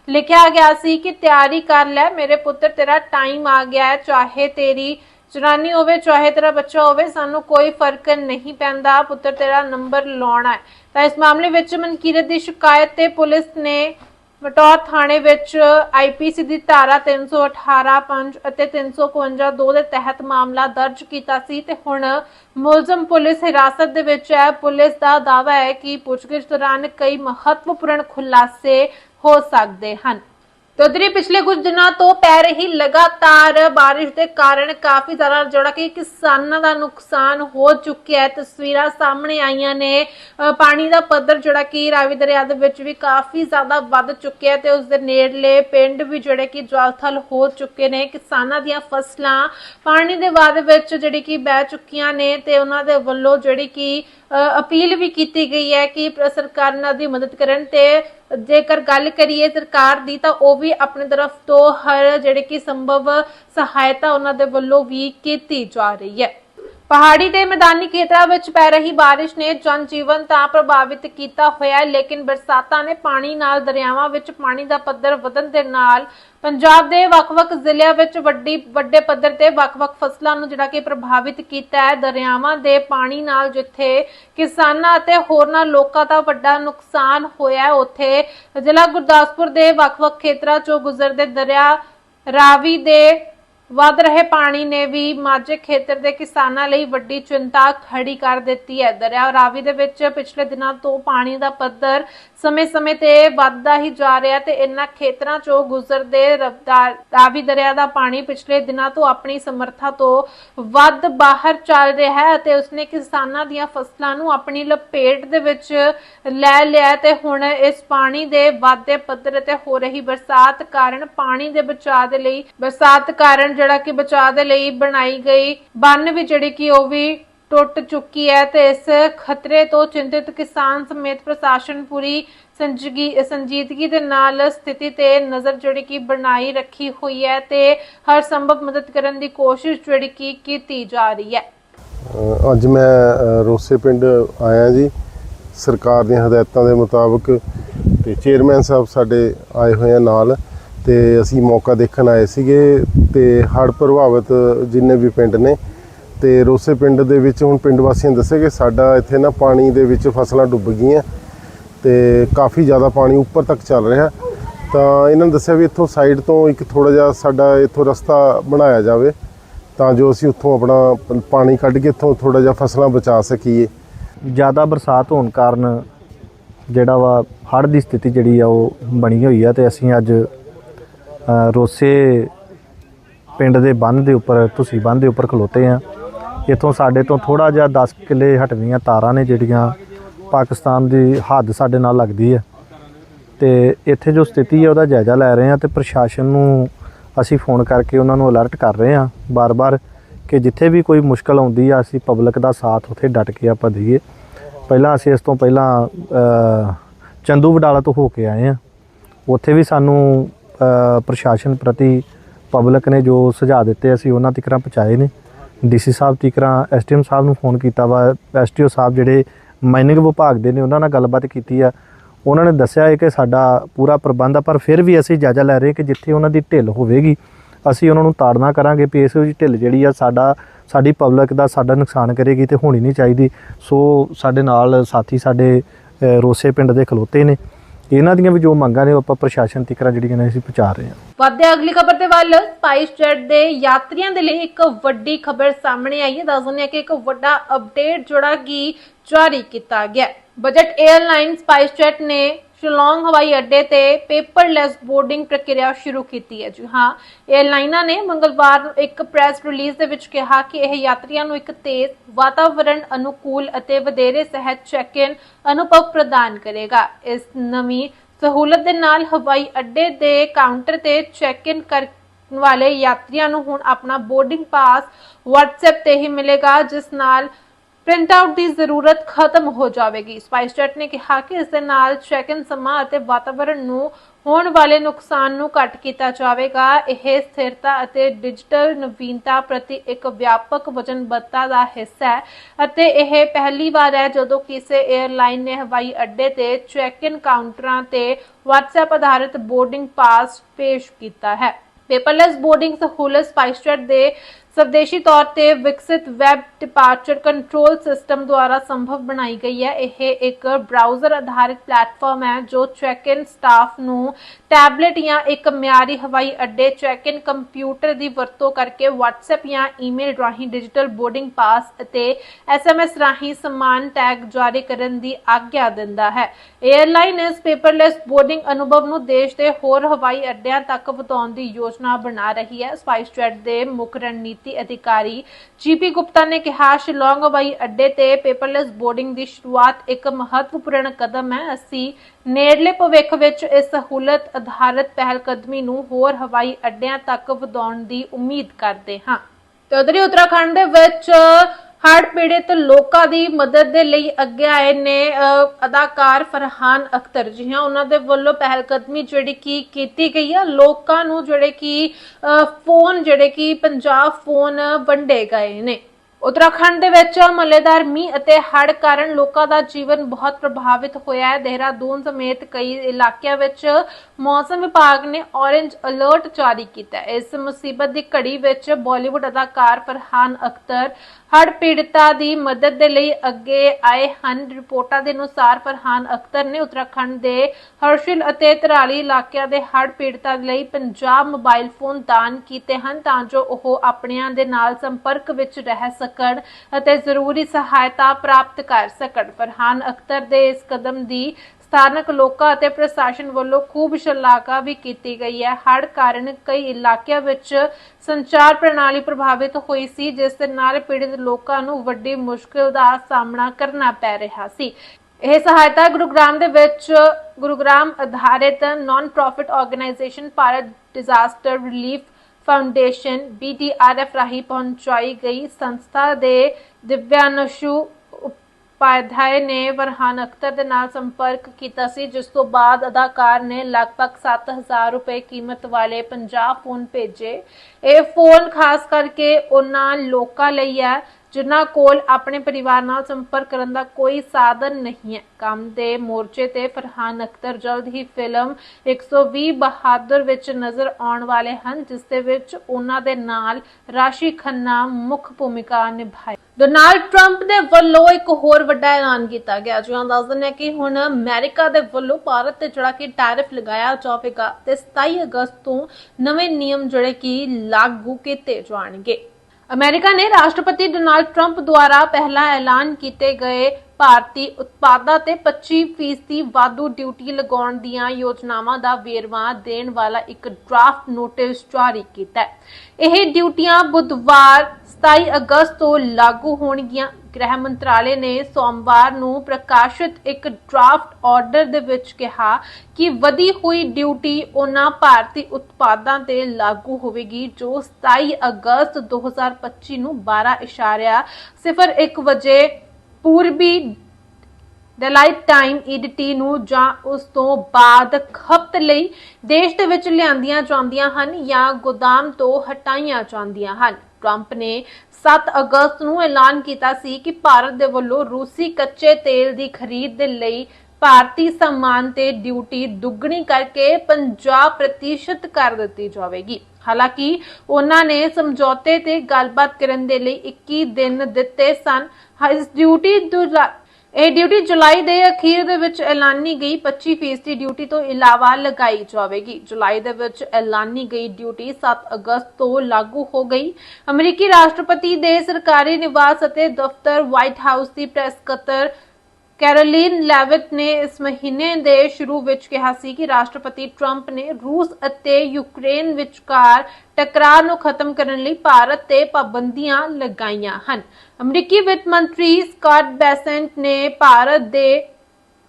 ਲਿਖਿਆ ਗਿਆ ਸੀ ਕਿ ਤਿਆਰੀ ਕਰ ਲੈ, ਮੇਰੇ ਪੁੱਤਰ ਤੇਰਾ ਟਾਈਮ ਆ ਗਿਆ ਹੈ, ਚਾਹੇ ਤੇਰੀ ਜਨਾਨੀ ਹੋਵੇ, ਚਾਹੇ ਤੇਰਾ ਬੱਚਾ ਹੋਵੇ, ਸਾਨੂੰ ਕੋਈ ਫ਼ਰਕ ਨਹੀਂ ਪੈਂਦਾ। ਪੁੱਤਰ ਤੇਰਾ ਨੰਬਰ ਲਾਉਣਾ ਹੈ। ਤਾਂ ਇਸ ਮਾਮਲੇ ਵਿੱਚ ਮਨਕੀਰਤ ਦੀ ਸ਼ਿਕਾਇਤ ਤੇ ਪੁਲਿਸ ਨੇ ਬਟੌਰ ਥਾਣੇ ਵਿੱਚ ਆਈਪੀਸੀ ਦੀ ਧਾਰਾ 318 5 ਅਤੇ 352 2 ਦੇ ਤਹਿਤ ਮਾਮਲਾ ਦਰਜ ਕੀਤਾ ਸੀ ਤੇ ਹੁਣ ਮੁਲਜ਼ਮ ਪੁਲਿਸ ਹਿਰਾਸਤ ਦੇ ਵਿੱਚ ਹੈ। ਪੁਲਿਸ ਦਾ ਦਾਅਵਾ ਹੈ ਕਿ ਪੁੱਛਗਿੱਛ ਦੌਰਾਨ ਕਈ ਮਹੱਤਵਪੂਰਨ ਖੁਲਾਸੇ ਹੋ ਸਕਦੇ ਹਨ। ਤੇ ਪਿਛਲੇ ਕੁਝ ਦਿਨਾਂ ਤੋਂ ਪੈ ਰਹੀ ਲਗਾਤਾਰ ਬਾਰਿਸ਼ ਦੇ ਕਾਰਨ ਕਾਫੀ ਜ਼ਿਆਦਾ ਜਿਹੜਾ ਕਿ ਕਿਸਾਨਾਂ ਦਾ ਨੁਕਸਾਨ ਹੋ ਚੁੱਕਿਆ ਹੈ। ਤਸਵੀਰਾਂ ਸਾਹਮਣੇ ਆਈਆਂ ਨੇ। ਪਾਣੀ ਦਾ ਪੱਧਰ ਜਿਹੜਾ ਕਿ ਰਾਵੀ ਦਰਿਆ ਦੇ ਵਿੱਚ ਵੀ ਕਾਫੀ ਜ਼ਿਆਦਾ ਵੱਧ ਚੁੱਕਿਆ ਤੇ ਉਸ ਦੇ ਨੇੜਲੇ ਪਿੰਡ ਵੀ ਜਿਹੜੇ ਕਿ ਜਲਥਲ ਹੋ ਚੁੱਕੇ ਨੇ। ਕਿਸਾਨਾਂ ਦੀਆਂ ਫਸਲਾਂ ਪਾਣੀ ਦੇ ਬਾਅਦ ਵਿੱਚ ਜਿਹੜੀ ਕਿ ਬਹਿ ਚੁੱਕੀਆਂ ਨੇ ਤੇ ਉਹਨਾਂ ਦੇ ਵੱਲੋਂ ਜਿਹੜੀ ਕਿ ਅਪੀਲ ਵੀ ਕੀਤੀ ਗਈ ਹੈ ਕਿ ਸਰਕਾਰ ਨਾਲ ਦੀ ਮਦਦ ਕਰਨ ਤੇ ਜੇਕਰ ਗੱਲ ਕਰੀਏ ਸਰਕਾਰ ਦੀ, ਤਾਂ ਉਹ ਵੀ ਆਪਣੀ ਤਰਫ ਤੋਂ ਹਰ ਜਿਹੜੇ ਕਿ ਸੰਭਵ ਸਹਾਇਤਾ ਉਹਨਾਂ ਦੇ ਵੱਲੋਂ ਵੀ ਕੀਤੀ ਜਾ ਰਹੀ ਹੈ। ਪਹਾੜੀ ਤੇ ਮੈਦਾਨੀ ਖੇਤਰਾਂ ਵਿੱਚ ਪੈ ਰਹੀ ਬਾਰਿਸ਼ ਨੇ ਜਨ ਜੀਵਨ ਤਾਂ ਪ੍ਰਭਾਵਿਤ ਕੀਤਾ ਹੋਇਆ ਹੈ, ਲੇਕਿਨ ਬਰਸਾਤਾਂ ਨੇ ਪਾਣੀ ਨਾਲ ਦਰਿਆਵਾਂ ਵਿੱਚ ਪਾਣੀ ਦਾ ਪੱਧਰ ਵਧਣ ਦੇ ਨਾਲ ਪੰਜਾਬ ਦੇ ਵੱਖ-ਵੱਖ ਜ਼ਿਲ੍ਹਿਆਂ ਵਿੱਚ ਵੱਡੀ, ਵੱਡੇ ਪੱਧਰ ਤੇ ਵੱਖ-ਵੱਖ ਫਸਲਾਂ ਨੂੰ ਜਿਹੜਾ ਕਿ ਪ੍ਰਭਾਵਿਤ ਕੀਤਾ ਹੈ। ਦਰਿਆਵਾਂ ਦੇ ਪਾਣੀ ਨਾਲ ਜਿੱਥੇ ਕਿਸਾਨਾਂ ਅਤੇ ਹੋਰਨਾਂ ਲੋਕਾਂ ਦਾ ਵੱਡਾ ਨੁਕਸਾਨ ਹੋਇਆ ਹੈ, ਉੱਥੇ ਜ਼ਿਲ੍ਹਾ ਗੁਰਦਾਸਪੁਰ ਦੇ ਵੱਖ-ਵੱਖ ਖੇਤਰਾਂ ਚੋਂ ਗੁਜ਼ਰਦੇ ਦਰਿਆ ਰਾਵੀ ਦੇ ਵੱਧ ਰਹੇ ਪਾਣੀ ਨੇ ਵੀ ਮਾਝੇ ਖੇਤਰ ਦੇ ਕਿਸਾਨਾਂ ਲਈ ਵੱਡੀ ਚਿੰਤਾ ਖੜੀ ਕਰ ਦਿੱਤੀ ਹੈ। ਦਰਿਆ ਰਾਵੀ ਦੇ ਵਿੱਚ ਪਿਛਲੇ ਦਿਨਾਂ ਤੋਂ ਪਾਣੀ ਦਾ ਪੱਧਰ ਸਮੇਂ-ਸਮੇਂ ਤੇ ਵੱਧਦਾ ਹੀ ਜਾ ਰਿਹਾ ਤੇ ਇਨ੍ਹਾਂ ਖੇਤਰਾਂ ਚੋਂ ਗੁਜ਼ਰਦੇ ਰਾਵੀ ਦਰਿਆ ਦਾ ਪਾਣੀ ਪਿਛਲੇ ਦਿਨਾਂ ਤੋਂ ਆਪਣੀ ਸਮਰੱਥਾ ਤੋਂ ਵੱਧ ਬਾਹਰ ਚੱਲ ਰਿਹਾ ਹੈ ਅਤੇ ਉਸਨੇ ਕਿਸਾਨਾਂ ਦੀਆਂ ਫਸਲਾਂ ਨੂੰ ਆਪਣੀ ਲਪੇਟ ਦੇ ਵਿੱਚ ਲੈ ਲਿਆ ਤੇ ਹੁਣ ਇਸ ਪਾਣੀ ਦੇ ਵਾਧੇ ਪੱਧਰ ਤੇ ਹੋ ਰਹੀ ਬਰਸਾਤ ਕਾਰਨ ਪਾਣੀ ਦੇ ਬਚਾਅ ਦੇ ਲਈ, ਬਰਸਾਤ ਕਾਰਨ ਜਿਹੜਾ ਕਿ ਬਚਾਅ ਦੇ ਲਈ ਬਣਾਈ ਗਈ ਬੰਨ ਵੀ ਜਿਹੜੀ ਕਿ ਉਹ ਵੀ ਟੁੱਟ ਚੁੱਕੀ ਹੈ ਤੇ ਇਸ ਖਤਰੇ ਤੋਂ ਚਿੰਤਿਤ ਕਿਸਾਨ ਸਮੇਤ ਪ੍ਰਸ਼ਾਸਨ ਪੂਰੀ ਸੰਜੀਦਗੀ ਦੇ ਨਾਲ ਸਥਿਤੀ ਤੇ ਨਜ਼ਰ ਜਿਹੜੀ ਕਿ ਬਣਾਈ ਰੱਖੀ ਹੋਈ ਹੈ ਤੇ ਹਰ ਸੰਭਵ ਮਦਦ ਕਰਨ ਦੀ ਕੋਸ਼ਿਸ਼ ਜਿਹੜੀ ਕਿ ਕੀਤੀ ਜਾ ਰਹੀ ਹੈ। ਅੱਜ ਮੈਂ ਰੋਸੇ ਪਿੰਡ ਆਇਆ ਜੀ। ਸਰਕਾਰ ਦੀਆਂ ਹਦਾਇਤਾਂ ਦੇ ਮੁਤਾਬਕ ਤੇ ਚੇਅਰਮੈਨ ਸਾਹਿਬ ਸਾਡੇ ਆਏ ਹੋਏ ਆ ਨਾਲ। ਤੇ ਅਸੀਂ ਮੌਕਾ ਦੇਖਣ ਆਏ ਸੀਗੇ ਤੇ ਹੜ੍ਹ ਪ੍ਰਭਾਵਿਤ ਜਿੰਨੇ ਵੀ ਪਿੰਡ ਨੇ ਤੇ ਰੋਸੇ ਪਿੰਡ ਦੇ ਵਿੱਚ ਹੁਣ ਪਿੰਡ ਵਾਸੀਆਂ ਨੇ ਦੱਸਿਆ ਕਿ ਸਾਡਾ ਇੱਥੇ ਨਾ ਪਾਣੀ ਦੇ ਵਿੱਚ ਫਸਲਾਂ ਡੁੱਬ ਗਈਆਂ ਤੇ ਕਾਫੀ ਜ਼ਿਆਦਾ ਪਾਣੀ ਉੱਪਰ ਤੱਕ ਚੱਲ ਰਿਹਾ। ਤਾਂ ਇਹਨਾਂ ਨੇ ਦੱਸਿਆ ਵੀ ਇੱਥੋਂ ਸਾਈਡ ਤੋਂ ਇੱਕ ਥੋੜਾ ਜਿਹਾ ਸਾਡਾ ਇੱਥੋਂ ਰਸਤਾ ਬਣਾਇਆ ਜਾਵੇ ਤਾਂ ਜੋ ਅਸੀਂ ਉੱਥੋਂ ਆਪਣਾ ਪਾਣੀ ਕੱਢ ਕੇ ਇੱਥੋਂ ਥੋੜਾ ਜਿਹਾ ਫਸਲਾਂ ਬਚਾ ਸਕੀਏ। ਜ਼ਿਆਦਾ ਬਰਸਾਤ ਹੋਣ ਕਾਰਨ ਜਿਹੜਾ ਵਾ ਹੜ੍ਹ ਦੀ ਸਥਿਤੀ ਜਿਹੜੀ ਆ ਉਹ ਬਣੀ ਹੋਈ ਆ ਤੇ ਅਸੀਂ ਅੱਜ ਅ, ਰੋਸੇ ਪਿੰਡ ਦੇ ਬੰਨ ਦੇ ਉੱਪਰ ਤੁਸੀਂ ਬੰਨ ਦੇ ਉੱਪਰ ਖਲੋਤੇ ਆ। ਇੱਥੋਂ ਸਾਡੇ ਤੋਂ ਥੋੜਾ ਜਿਹਾ 10 ਕਿੱਲੇ ਹਟਵੀਆਂ ਤਾਰਾਂ ਨੇ ਜਿਹੜੀਆਂ ਪਾਕਿਸਤਾਨ ਦੀ ਹੱਦ ਸਾਡੇ ਨਾਲ ਲੱਗਦੀ ਹੈ ਤੇ ਇੱਥੇ ਜੋ ਸਥਿਤੀ ਹੈ ਉਹਦਾ ਜਾਇਜ਼ਾ ਲੈ ਰਹੇ ਹਾਂ ਤੇ ਪ੍ਰਸ਼ਾਸਨ ਨੂੰ ਅਸੀਂ ਫੋਨ ਕਰਕੇ ਉਹਨਾਂ ਨੂੰ ਅਲਰਟ ਕਰ ਰਹੇ ਹਾਂ ਬਾਰ-ਬਾਰ ਕਿ ਜਿੱਥੇ ਵੀ ਕੋਈ ਮੁਸ਼ਕਲ ਆਉਂਦੀ ਆ ਅਸੀਂ ਪਬਲਿਕ ਦਾ ਸਾਥ ਉੱਥੇ ਡਟ ਕੇ ਆਪਾਂ ਦਈਏ। ਪਹਿਲਾਂ ਅਸੀਂ ਇਸ ਤੋਂ ਪਹਿਲਾਂ ਅ, ਚੰਦੂ ਵਡਾਲਾ ਤੋਂ ਹੋ ਕੇ ਆਏ ਹਾਂ ਉੱਥੇ ਵੀ ਸਾਨੂੰ ਪ੍ਰਸ਼ਾਸਨ ਪ੍ਰਤੀ ਪਬਲਿਕ ਨੇ ਜੋ ਸੁਝਾਅ ਦਿੱਤੇ, ਅਸੀਂ ਉਹਨਾਂ ਤੀਕਰਾਂ ਪਹੁੰਚਾਏ ਨੇ। ਡੀਸੀ ਸਾਹਿਬ ਤੀਕਰਾਂ ਐਸਟੀਐਮ ਸਾਹਿਬ ਨੂੰ ਫੋਨ ਕੀਤਾ ਵਾ। ਐਸਟੀਓ ਸਾਹਿਬ ਜਿਹੜੇ ਮਾਈਨਿੰਗ ਵਿਭਾਗ ਦੇ ਨੇ, ਉਹਨਾਂ ਨਾਲ ਗੱਲਬਾਤ ਕੀਤੀ ਆ। ਉਹਨਾਂ ਨੇ ਦੱਸਿਆ ਹੈ ਕਿ ਸਾਡਾ ਪੂਰਾ ਪ੍ਰਬੰਧ ਆ, ਪਰ ਫਿਰ ਵੀ ਅਸੀਂ ਜਾਇਜ਼ਾ ਲੈ ਰਹੇ ਕਿ ਜਿੱਥੇ ਉਹਨਾਂ ਦੀ ਢਿੱਲ ਹੋਵੇਗੀ, ਅਸੀਂ ਉਹਨਾਂ ਨੂੰ ਤਾੜਨਾ ਕਰਾਂਗੇ ਵੀ ਇਸ ਵਿੱਚ ਢਿੱਲ ਜਿਹੜੀ ਆ ਸਾਡਾ, ਸਾਡੀ ਪਬਲਿਕ ਦਾ ਸਾਡਾ ਨੁਕਸਾਨ ਕਰੇਗੀ ਤੇ ਹੋਣੀ ਨਹੀਂ ਚਾਹੀਦੀ। ਸੋ ਸਾਡੇ ਨਾਲ ਸਾਥੀ ਸਾਡੇ ਰੋਸੇ ਪਿੰਡ ਦੇ ਖਲੋਤੇ ਨੇ। ਇਹਨਾਂ ਦੀਆਂ ਵੀ ਜੋ ਮੰਗਾਂ ਨੇ ਉਹ ਆਪਾਂ ਪ੍ਰਸ਼ਾਸਨ ਤੀਕਰਾਂ ਜਿਹੜੀਆਂ ਨੇ ਅਸੀਂ ਪਹੁੰਚਾ ਰਹੇ ਹਾਂ। ਵਾਧੇ ਅਗਲੀ ਖਬਰ ਦੇ ਵੱਲ ਸਪਾਈਸ ਜੈਟ ਦੇ ਯਾਤਰੀਆਂ ਦੇ ਲਈ ਇੱਕ ਵੱਡੀ ਖਬਰ ਸਾਹਮਣੇ ਆਈ ਹੈ। ਦੱਸ ਦਿੰਦੇ ਹਾਂ ਕਿ ਇੱਕ ਵੱਡਾ ਅਪਡੇਟ ਜਿਹੜਾ ਕਿ ਜਾਰੀ ਕੀਤਾ ਗਿਆ। ਬਜਟ 에ਅਰਲਾਈਨ ਸਪਾਈਸ ਜੈਟ ਨੇ ਸ਼ਿਲੌਂਗ ਹਵਾਈ ਅੱਡੇ ਤੇ ਪੇਪਰਲੈਸ ਬੋਰਡਿੰਗ ਪ੍ਰਕਿਰਿਆ ਸ਼ੁਰੂ ਕੀਤੀ ਹੈ। ਜੀ ਹਾਂ 에ਅਰਲਾਈਨਾਂ ਨੇ ਮੰਗਲਵਾਰ ਨੂੰ ਇੱਕ ਪ੍ਰੈਸ ਰਿਲੀਜ਼ ਦੇ ਵਿੱਚ ਕਿਹਾ ਕਿ ਇਹ ਯਾਤਰੀਆਂ ਨੂੰ ਇੱਕ ਤੇਜ਼ ਵਾਤਾਵਰਣ ਅਨੁਕੂਲ ਅਤੇ ਵਧੇਰੇ ਸਹਿਜ ਚੈੱਕ-ਇਨ ਅਨੁਭਵ ਪ੍ਰਦਾਨ ਕਰੇਗਾ। ਇਸ ਨਵੀਂ ਸਹੂਲਤ ਦੇ ਨਾਲ ਹਵਾਈ ਅੱਡੇ ਦੇ ਕਾਊਂਟਰ ਤੇ ਚੈੱਕ-ਇਨ ਕਰਨ ਵਾਲੇ ਯਾਤਰੀਆਂ ਨੂੰ ਹੁਣ ਆਪਣਾ ਬੋਰਡਿੰਗ ਪਾਸ WhatsApp ਤੇ ਹੀ ਮਿਲੇਗਾ, ਜਿਸ ਨਾਲ ਪ੍ਰਿੰਟ ਆਊਟ ਦੀ ਜ਼ਰੂਰਤ ਖਤਮ ਹੋ ਜਾਵੇਗੀ। ਸਪਾਈਸਜੈਟ ਨੇ ਕਿਹਾ ਕਿ ਇਸ ਦੇ ਨਾਲ ਚੈੱਕ-ਇਨ ਸਮਾਂ ਅਤੇ ਵਾਤਾਵਰਣ ਨੂੰ ਹੋਣ ਵਾਲੇ ਨੁਕਸਾਨ ਨੂੰ ਘੱਟ ਕੀਤਾ ਜਾਵੇਗਾ। ਇਹ ਸਥਿਰਤਾ ਅਤੇ ਡਿਜੀਟਲ ਨਵੀਨਤਾ ਪ੍ਰਤੀ ਇੱਕ ਵਿਆਪਕ ਵਚਨਬੱਧਤਾ ਦਾ ਹਿੱਸਾ ਹੈ ਅਤੇ ਇਹ ਪਹਿਲੀ ਵਾਰ ਹੈ ਜਦੋਂ ਕਿਸੇ 에ਅਰਲਾਈਨ ਨੇ ਹਵਾਈ ਅੱਡੇ ਤੇ ਚੈੱਕ-ਇਨ ਕਾਊਂਟਰਾਂ ਤੇ WhatsApp ਆਧਾਰਿਤ ਬੋਰਡਿੰਗ ਪਾਸ ਪੇਸ਼ ਕੀਤਾ ਹੈ। ਪੇਪਰਲੈਸ ਬੋਰਡਿੰਗ ਸਹੂਲਤ ਸਪਾਈਸਜੈਟ ਦੇ ਸਵਦੇਸ਼ੀ ਤੌਰ ਤੇ ਵਿਕਸਿਤ ਵੈਬ ਡਿਪਾਰਚਰ ਕੰਟਰੋਲ ਸਿਸਟਮ ਦੁਆਰਾ ਸੰਭਵ ਬਣਾਈ ਗਈ ਹੈ। ਇਹ ਇੱਕ ਬ੍ਰਾਊਜ਼ਰ ਆਧਾਰਿਤ ਪਲੇਟਫਾਰਮ ਹੈ ਜੋ ਚੈੱਕ-ਇਨ ਸਟਾਫ ਨੂੰ ਟੈਬਲੇਟ ਜਾਂ ਇੱਕ ਮਿਆਰੀ ਹਵਾਈ ਅੱਡੇ ਚੈੱਕ-ਇਨ ਕੰਪਿਊਟਰ ਦੀ ਵਰਤੋਂ ਕਰਕੇ WhatsApp ਜਾਂ ਈਮੇਲ ਰਾਹੀਂ ਡਿਜੀਟਲ ਬੋਰਡਿੰਗ ਪਾਸ ਅਤੇ SMS ਰਾਹੀਂ ਸਮਾਨ ਟੈਗ ਜਾਰੀ ਕਰਨ ਦੀ ਆਗਿਆ ਦਿੰਦਾ ਹੈ। 에ਅਰਲਾਈਨ ਇਸ ਪੇਪਰਲੈਸ ਬੋਰਡਿੰਗ ਅਨੁਭਵ ਨੂੰ ਦੇਸ਼ ਦੇ ਹੋਰ ਹਵਾਈ ਅੱਡਿਆਂ ਤੱਕ ਵਧਾਉਣ ਦੀ ਯੋਜਨਾ ਬਣਾ ਰਹੀ ਹੈ। ਸਪਾਈਸਜੈਟ ਦੇ ਮੁੱਖ ਰਣਨੀਤੀ ਅਧਿਕਾਰੀ ਜੀਪੀ ਗੁਪਤਾ ਨੇ ਕਿਹਾ, ਸ਼ਿਲੌਂਗ ਹਵਾਈ ਅੱਡੇ ਤੇ ਪੇਪਰਲੈਸ ਬੋਰਡਿੰਗ ਦੀ ਸ਼ੁਰੂਆਤ ਇੱਕ ਮਹੱਤਵਪੂਰਨ ਕਦਮ ਹੈ। ਅਸੀਂ ਨੇੜਲੇ ਭਵਿੱਖ ਵਿੱਚ ਇਸ ਸਹੂਲਤ ਆਧਾਰਿਤ ਪਹਿਲਕਦਮੀ ਨੂੰ ਹੋਰ ਹਵਾਈ ਅੱਡਿਆਂ ਤੱਕ ਵਧਾਉਣ ਦੀ ਉਮੀਦ ਕਰਦੇ ਹਾਂ। ਤੇ ਉਧਰ ਉੱਤਰਾਖੰਡ ਦੇ ਵਿੱਚ ਹੜ੍ਹ ਪੀੜਿਤ ਲੋਕਾਂ ਦੀ ਮਦਦ ਦੇ ਲਈ ਅੱਗੇ ਆਏ ਨੇ ਅਦਾਕਾਰ ਫਰਹਾਨ ਅਖਤਰ। ਜੀ ਹਾਂ ਉਹਨਾਂ ਦੇ ਵੱਲੋਂ ਪਹਿਲਕਦਮੀ ਜਿਹੜੀ ਕੀ ਕੀਤੀ ਗਈ ਹੈ ਲੋਕਾਂ ਨੂੰ ਜਿਹੜੇ ਕਿ ਫੋਨ ਜਿਹੜੇ ਕਿ ਪੰਜਾਬ ਫੋਨ ਵੰਡੇ ਗਏ ਨੇ। ਉੱਤਰਾਖੰਡ ਦੇ ਵਿੱਚ ਮਲੇਦਾਰ ਮੀਂਹ ਅਤੇ ਹੜ੍ਹ ਕਾਰਨ ਲੋਕਾਂ ਦਾ ਜੀਵਨ ਬਹੁਤ ਪ੍ਰਭਾਵਿਤ ਹੋਇਆ ਹੈ। ਦੇਹਰਾਦੂਨ ਸਮੇਤ ਕਈ ਇਲਾਕਿਆਂ ਵਿੱਚ ਮੌਸਮ ਵਿਭਾਗ ਨੇ ਔਰੇਂਜ ਅਲਰਟ ਜਾਰੀ ਕੀਤਾ ਹੈ। ਇਸ ਮੁਸੀਬਤ ਦੀ ਘੜੀ ਵਿੱਚ ਬਾਲੀਵੁੱਡ ਅਦਾਕਾਰ ਫਰਹਾਨ ਅਖਤਰ ਹੜ੍ਹ ਪੀੜਤਾਂ ਦੀ ਮਦਦ ਦੇ ਲਈ ਅੱਗੇ ਆਏ ਹਨ। ਰਿਪੋਰਟਾਂ ਦੇ ਅਨੁਸਾਰ ਫਰਹਾਨ ਅਖਤਰ ਨੇ ਉੱਤਰਾਖੰਡ ਦੇ ਹਰਸ਼ਿਲ ਅਤੇ ਤਰਾਲੀ ਇਲਾਕਿਆਂ ਦੇ ਹੜ੍ਹ ਪੀੜਤਾਂ ਲਈ ਪੰਜਾਬ ਮੋਬਾਈਲ ਫੋਨ ਦਾਨ ਕੀਤੇ ਹਨ ਤਾਂ ਜੋ ਉਹ ਆਪਣਿਆਂ ਦੇ ਨਾਲ ਸੰਪਰਕ ਵਿੱਚ ਰਹਿ ਸਕਣ ਅਤੇ ਜ਼ਰੂਰੀ ਸਹਾਇਤਾ ਪ੍ਰਾਪਤ ਕਰ ਸਕਣ। ਫਰਹਾਨ ਅਖਤਰ ਦੇ ਇਸ ਕਦਮ ਦੀ ਸਥਾਨਕ ਲੋਕਾਂ ਅਤੇ ਪ੍ਰਸ਼ਾਸਨ ਵੱਲੋਂ ਖੂਬ ਸ਼ਲਾਘਾ ਵੀ ਕੀਤੀ ਗਈ ਹੈ। ਹੜ੍ਹ ਕਾਰਨ ਕਈ ਇਲਾਕਿਆਂ ਵਿੱਚ ਸੰਚਾਰ ਪ੍ਰਣਾਲੀ ਪ੍ਰਭਾਵਿਤ ਹੋਈ ਸੀ, ਜਿਸ ਦੇ ਨਾਲ ਪੀੜਿਤ ਲੋਕਾਂ ਨੂੰ ਵੱਡੀ ਮੁਸ਼ਕਲ ਦਾ ਸਾਹਮਣਾ ਕਰਨਾ ਪੈ ਰਿਹਾ ਸੀ। ਇਹ ਸਹਾਇਤਾ ਗੁਰੂਗ੍ਰਾਮ ਦੇ ਵਿੱਚ ਗੁਰੂਗ੍ਰਾਮ ਆਧਾਰਿਤ non profit organisation Bharat disaster relief foundation BDRF ਰਾਹੀਂ ਪਹੁੰਚਾਈ ਗਈ ਸੰਸਥਾ ਦੇ ਦਿਵਿਆਨਸ਼ੂ ਉਪਾਧਿਆਏ ਨੇ ਵਰਹਾਨ ਅਖਤਰ ਦੇ ਨਾਲ ਸੰਪਰਕ ਕੀਤਾ ਸੀ, ਜਿਸ ਤੋਂ ਬਾਅਦ ਅਦਾਕਾਰ ਨੇ ਲਗਭਗ 7000 ਰੁਪਏ ਕੀਮਤ ਵਾਲੇ 50 ਫੋਨ ਭੇਜੇ। ਇਹ ਫੋਨ ਖਾਸ ਕਰਕੇ ਉਹਨਾਂ ਲੋਕਾਂ ਲਈ ਹੈ ਜਿਨ੍ਹਾਂ ਕੋਲ ਆਪਣੇ ਪਰਿਵਾਰ ਨਾਲ ਸੰਪਰਕ ਕਰਨ ਦਾ ਕੋਈ ਸਾਧਨ ਨਹੀਂ ਹੈ। ਕੰਮ ਦੇ ਮੋਰਚੇ ਤੇ ਫਰਹਾਨ ਅਖਤਰ ਜਲਦ ਹੀ ਫਿਲਮ 120 ਬਹਾਦਰ ਵਿੱਚ ਨਜ਼ਰ ਆਉਣ ਵਾਲੇ ਹਨ, ਜਿਸ ਦੇ ਵਿੱਚ ਉਹਨਾਂ ਦੇ ਨਾਲ ਰਾਸ਼ੀ ਖੰਨਾ ਮੁੱਖ ਭੂਮਿਕਾ ਨਿਭਾਏ। ਡੋਨਾਲਡ ਟਰੰਪ ਦੇ ਵੱਲੋਂ ਇੱਕ ਹੋਰ ਵੱਡਾ ਐਲਾਨ ਕੀਤਾ ਗਿਆ ਜਿਵੇਂ ਦੱਸ ਦਿੰਦੇ ਹਾਂ ਕਿ ਹੁਣ ਅਮਰੀਕਾ ਦੇ ਵੱਲੋਂ ਭਾਰਤ ਤੇ ਜਿਹੜਾ ਕਿ ਟੈਰਿਫ ਲਗਾਇਆ ਜਾਵੇਗਾ ਤੇ 27 ਅਗਸਤ ਤੋਂ ਨਵੇਂ ਨਿਯਮ ਜਿਹੜੇ ਕਿ ਲਾਗੂ ਕੀਤੇ ਜਾਣਗੇ। ਅਮਰੀਕਾ ਨੇ ਰਾਸ਼ਟਰਪਤੀ ਡੋਨਾਲਡ ਟਰੰਪ ਦੁਆਰਾ ਪਹਿਲਾਂ ਐਲਾਨ ਕੀਤੇ ਗਏ ਭਾਰਤੀ ਉਤਪਾਦਾਂ ਤੇ 25% ਵਾਧੂ ਡਿਊਟੀ ਲਗਾਉਣ ਦੀਆਂ ਯੋਜਨਾਵਾਂ ਦਾ ਵੇਰਵਾ ਦੇਣ ਵਾਲਾ ਇੱਕ ਡਰਾਫਟ ਨੋਟਿਸ ਜਾਰੀ ਕੀਤਾ ਹੈ। ਇਹ ਡਿਊਟੀਆਂ ਬੁੱਧਵਾਰ 27 ਅਗਸਤ ਤੋਂ ਲਾਗੂ ਹੋਣਗੀਆਂ। ਗ੍ਰਹਿ ਮੰਤਰਾਲੇ ਨੇ ਸੋਮਵਾਰ ਨੂੰ ਪ੍ਰਕਾਸ਼ਿਤ ਇੱਕ ਡਰਾਫਟ ਆਰਡਰ ਦੇ ਵਿੱਚ ਕਿਹਾ ਕਿ ਵਧੀ ਹੋਈ ਡਿਊਟੀ ਉਹਨਾਂ ਭਾਰਤੀ ਉਤਪਾਦਾਂ ਤੇ ਲਾਗੂ ਹੋਵੇਗੀ, ਜੋ 27 ਅਗਸਤ 2025 ਨੂੰ 12.01 ਵਜੇ ਪੂਰਬੀ ਡੇਲਾਈਟ ਟਾਈਮ ਈਡੀਟੀ ਨੂੰ ਜਾਂ ਉਸ ਤੋਂ ਬਾਅਦ ਖਪਤ ਲਈ ਦੇਸ਼ ਦੇ ਵਿੱਚ ਲਿਆਂਦੀਆਂ ਜਾਂਦੀਆਂ ਹਨ ਜਾਂ ਗੋਦਾਮ ਤੋਂ ਹਟਾਈਆਂ ਜਾਂਦੀਆਂ ਹਨ। ਟਰੰਪ ਨੇ 7 ਅਗਸਤ ਨੂੰ ਐਲਾਨ ਕੀਤਾ ਸੀ ਕਿ ਭਾਰਤ ਦੇ ਵੱਲੋਂ ਰੂਸੀ ਕੱਚੇ ਤੇਲ ਦੀ ਖਰੀਦ ਦੇ ਲਈ ਭਾਰਤੀ ਸਮਾਨ ਤੇ ਡਿਊਟੀ ਦੁੱਗਣੀ ਕਰਕੇ 50% ਕਰ ਦਿੱਤੀ ਜਾਵੇਗੀ। ਹਾਲਾਂਕਿ, ਉਹਨਾਂ ਨੇ ਸਮਝੌਤੇ ਤੇ ਗੱਲਬਾਤ ਕਰਨ ਦੇ ਲਈ 21 ਦਿਨ ਦਿੱਤੇ ਸਨ। ਇਸ ਡਿਊਟੀ ਇਹ ਡਿਊਟੀ ਜੁਲਾਈ ਦੇ ਅਖੀਰ ਦੇ ਵਿੱਚ ਐਲਾਨੀ ਗਈ। 25% ਡਿਊਟੀ ਤੋਂ ਇਲਾਵਾ ਲਗਾਈ ਜਾਵੇਗੀ। ਜੁਲਾਈ ਦੇ ਵਿੱਚ ਐਲਾਨੀ ਗਈ ਡਿਊਟੀ 7 ਅਗਸਤ ਤੋਂ ਲਾਗੂ ਹੋ ਗਈ। ਅਮਰੀਕੀ ਰਾਸ਼ਟਰਪਤੀ ਦੇ ਸਰਕਾਰੀ ਨਿਵਾਸ ਅਤੇ ਦਫ਼ਤਰ ਵਾਈਟ ਹਾਊਸ ਦੀ ਪ੍ਰੈਸ ਕਤਰ ਕੈਰੋਲਿਨ ਲੈਵਿਟ ਨੇ ਇਸ ਮਹੀਨੇ ਦੇ ਸ਼ੁਰੂ ਵਿੱਚ ਕਿਹਾ ਸੀ ਕਿ ਰਾਸ਼ਟਰਪਤੀ ਟਰੰਪ ਨੇ ਰੂਸ ਅਤੇ ਯੂਕਰੇਨ ਵਿਚਕਾਰ ਟਕਰਾਅ ਨੂੰ ਖਤਮ ਕਰਨ ਲਈ ਭਾਰਤ ਤੇ ਪਾਬੰਦੀਆਂ ਲਗਾਈਆਂ ਹਨ। ਅਮਰੀਕੀ ਵਿੱਤ ਮੰਤਰੀ ਸਕਾਟ ਬੈਸੈਂਟ ਨੇ ਭਾਰਤ ਦੇ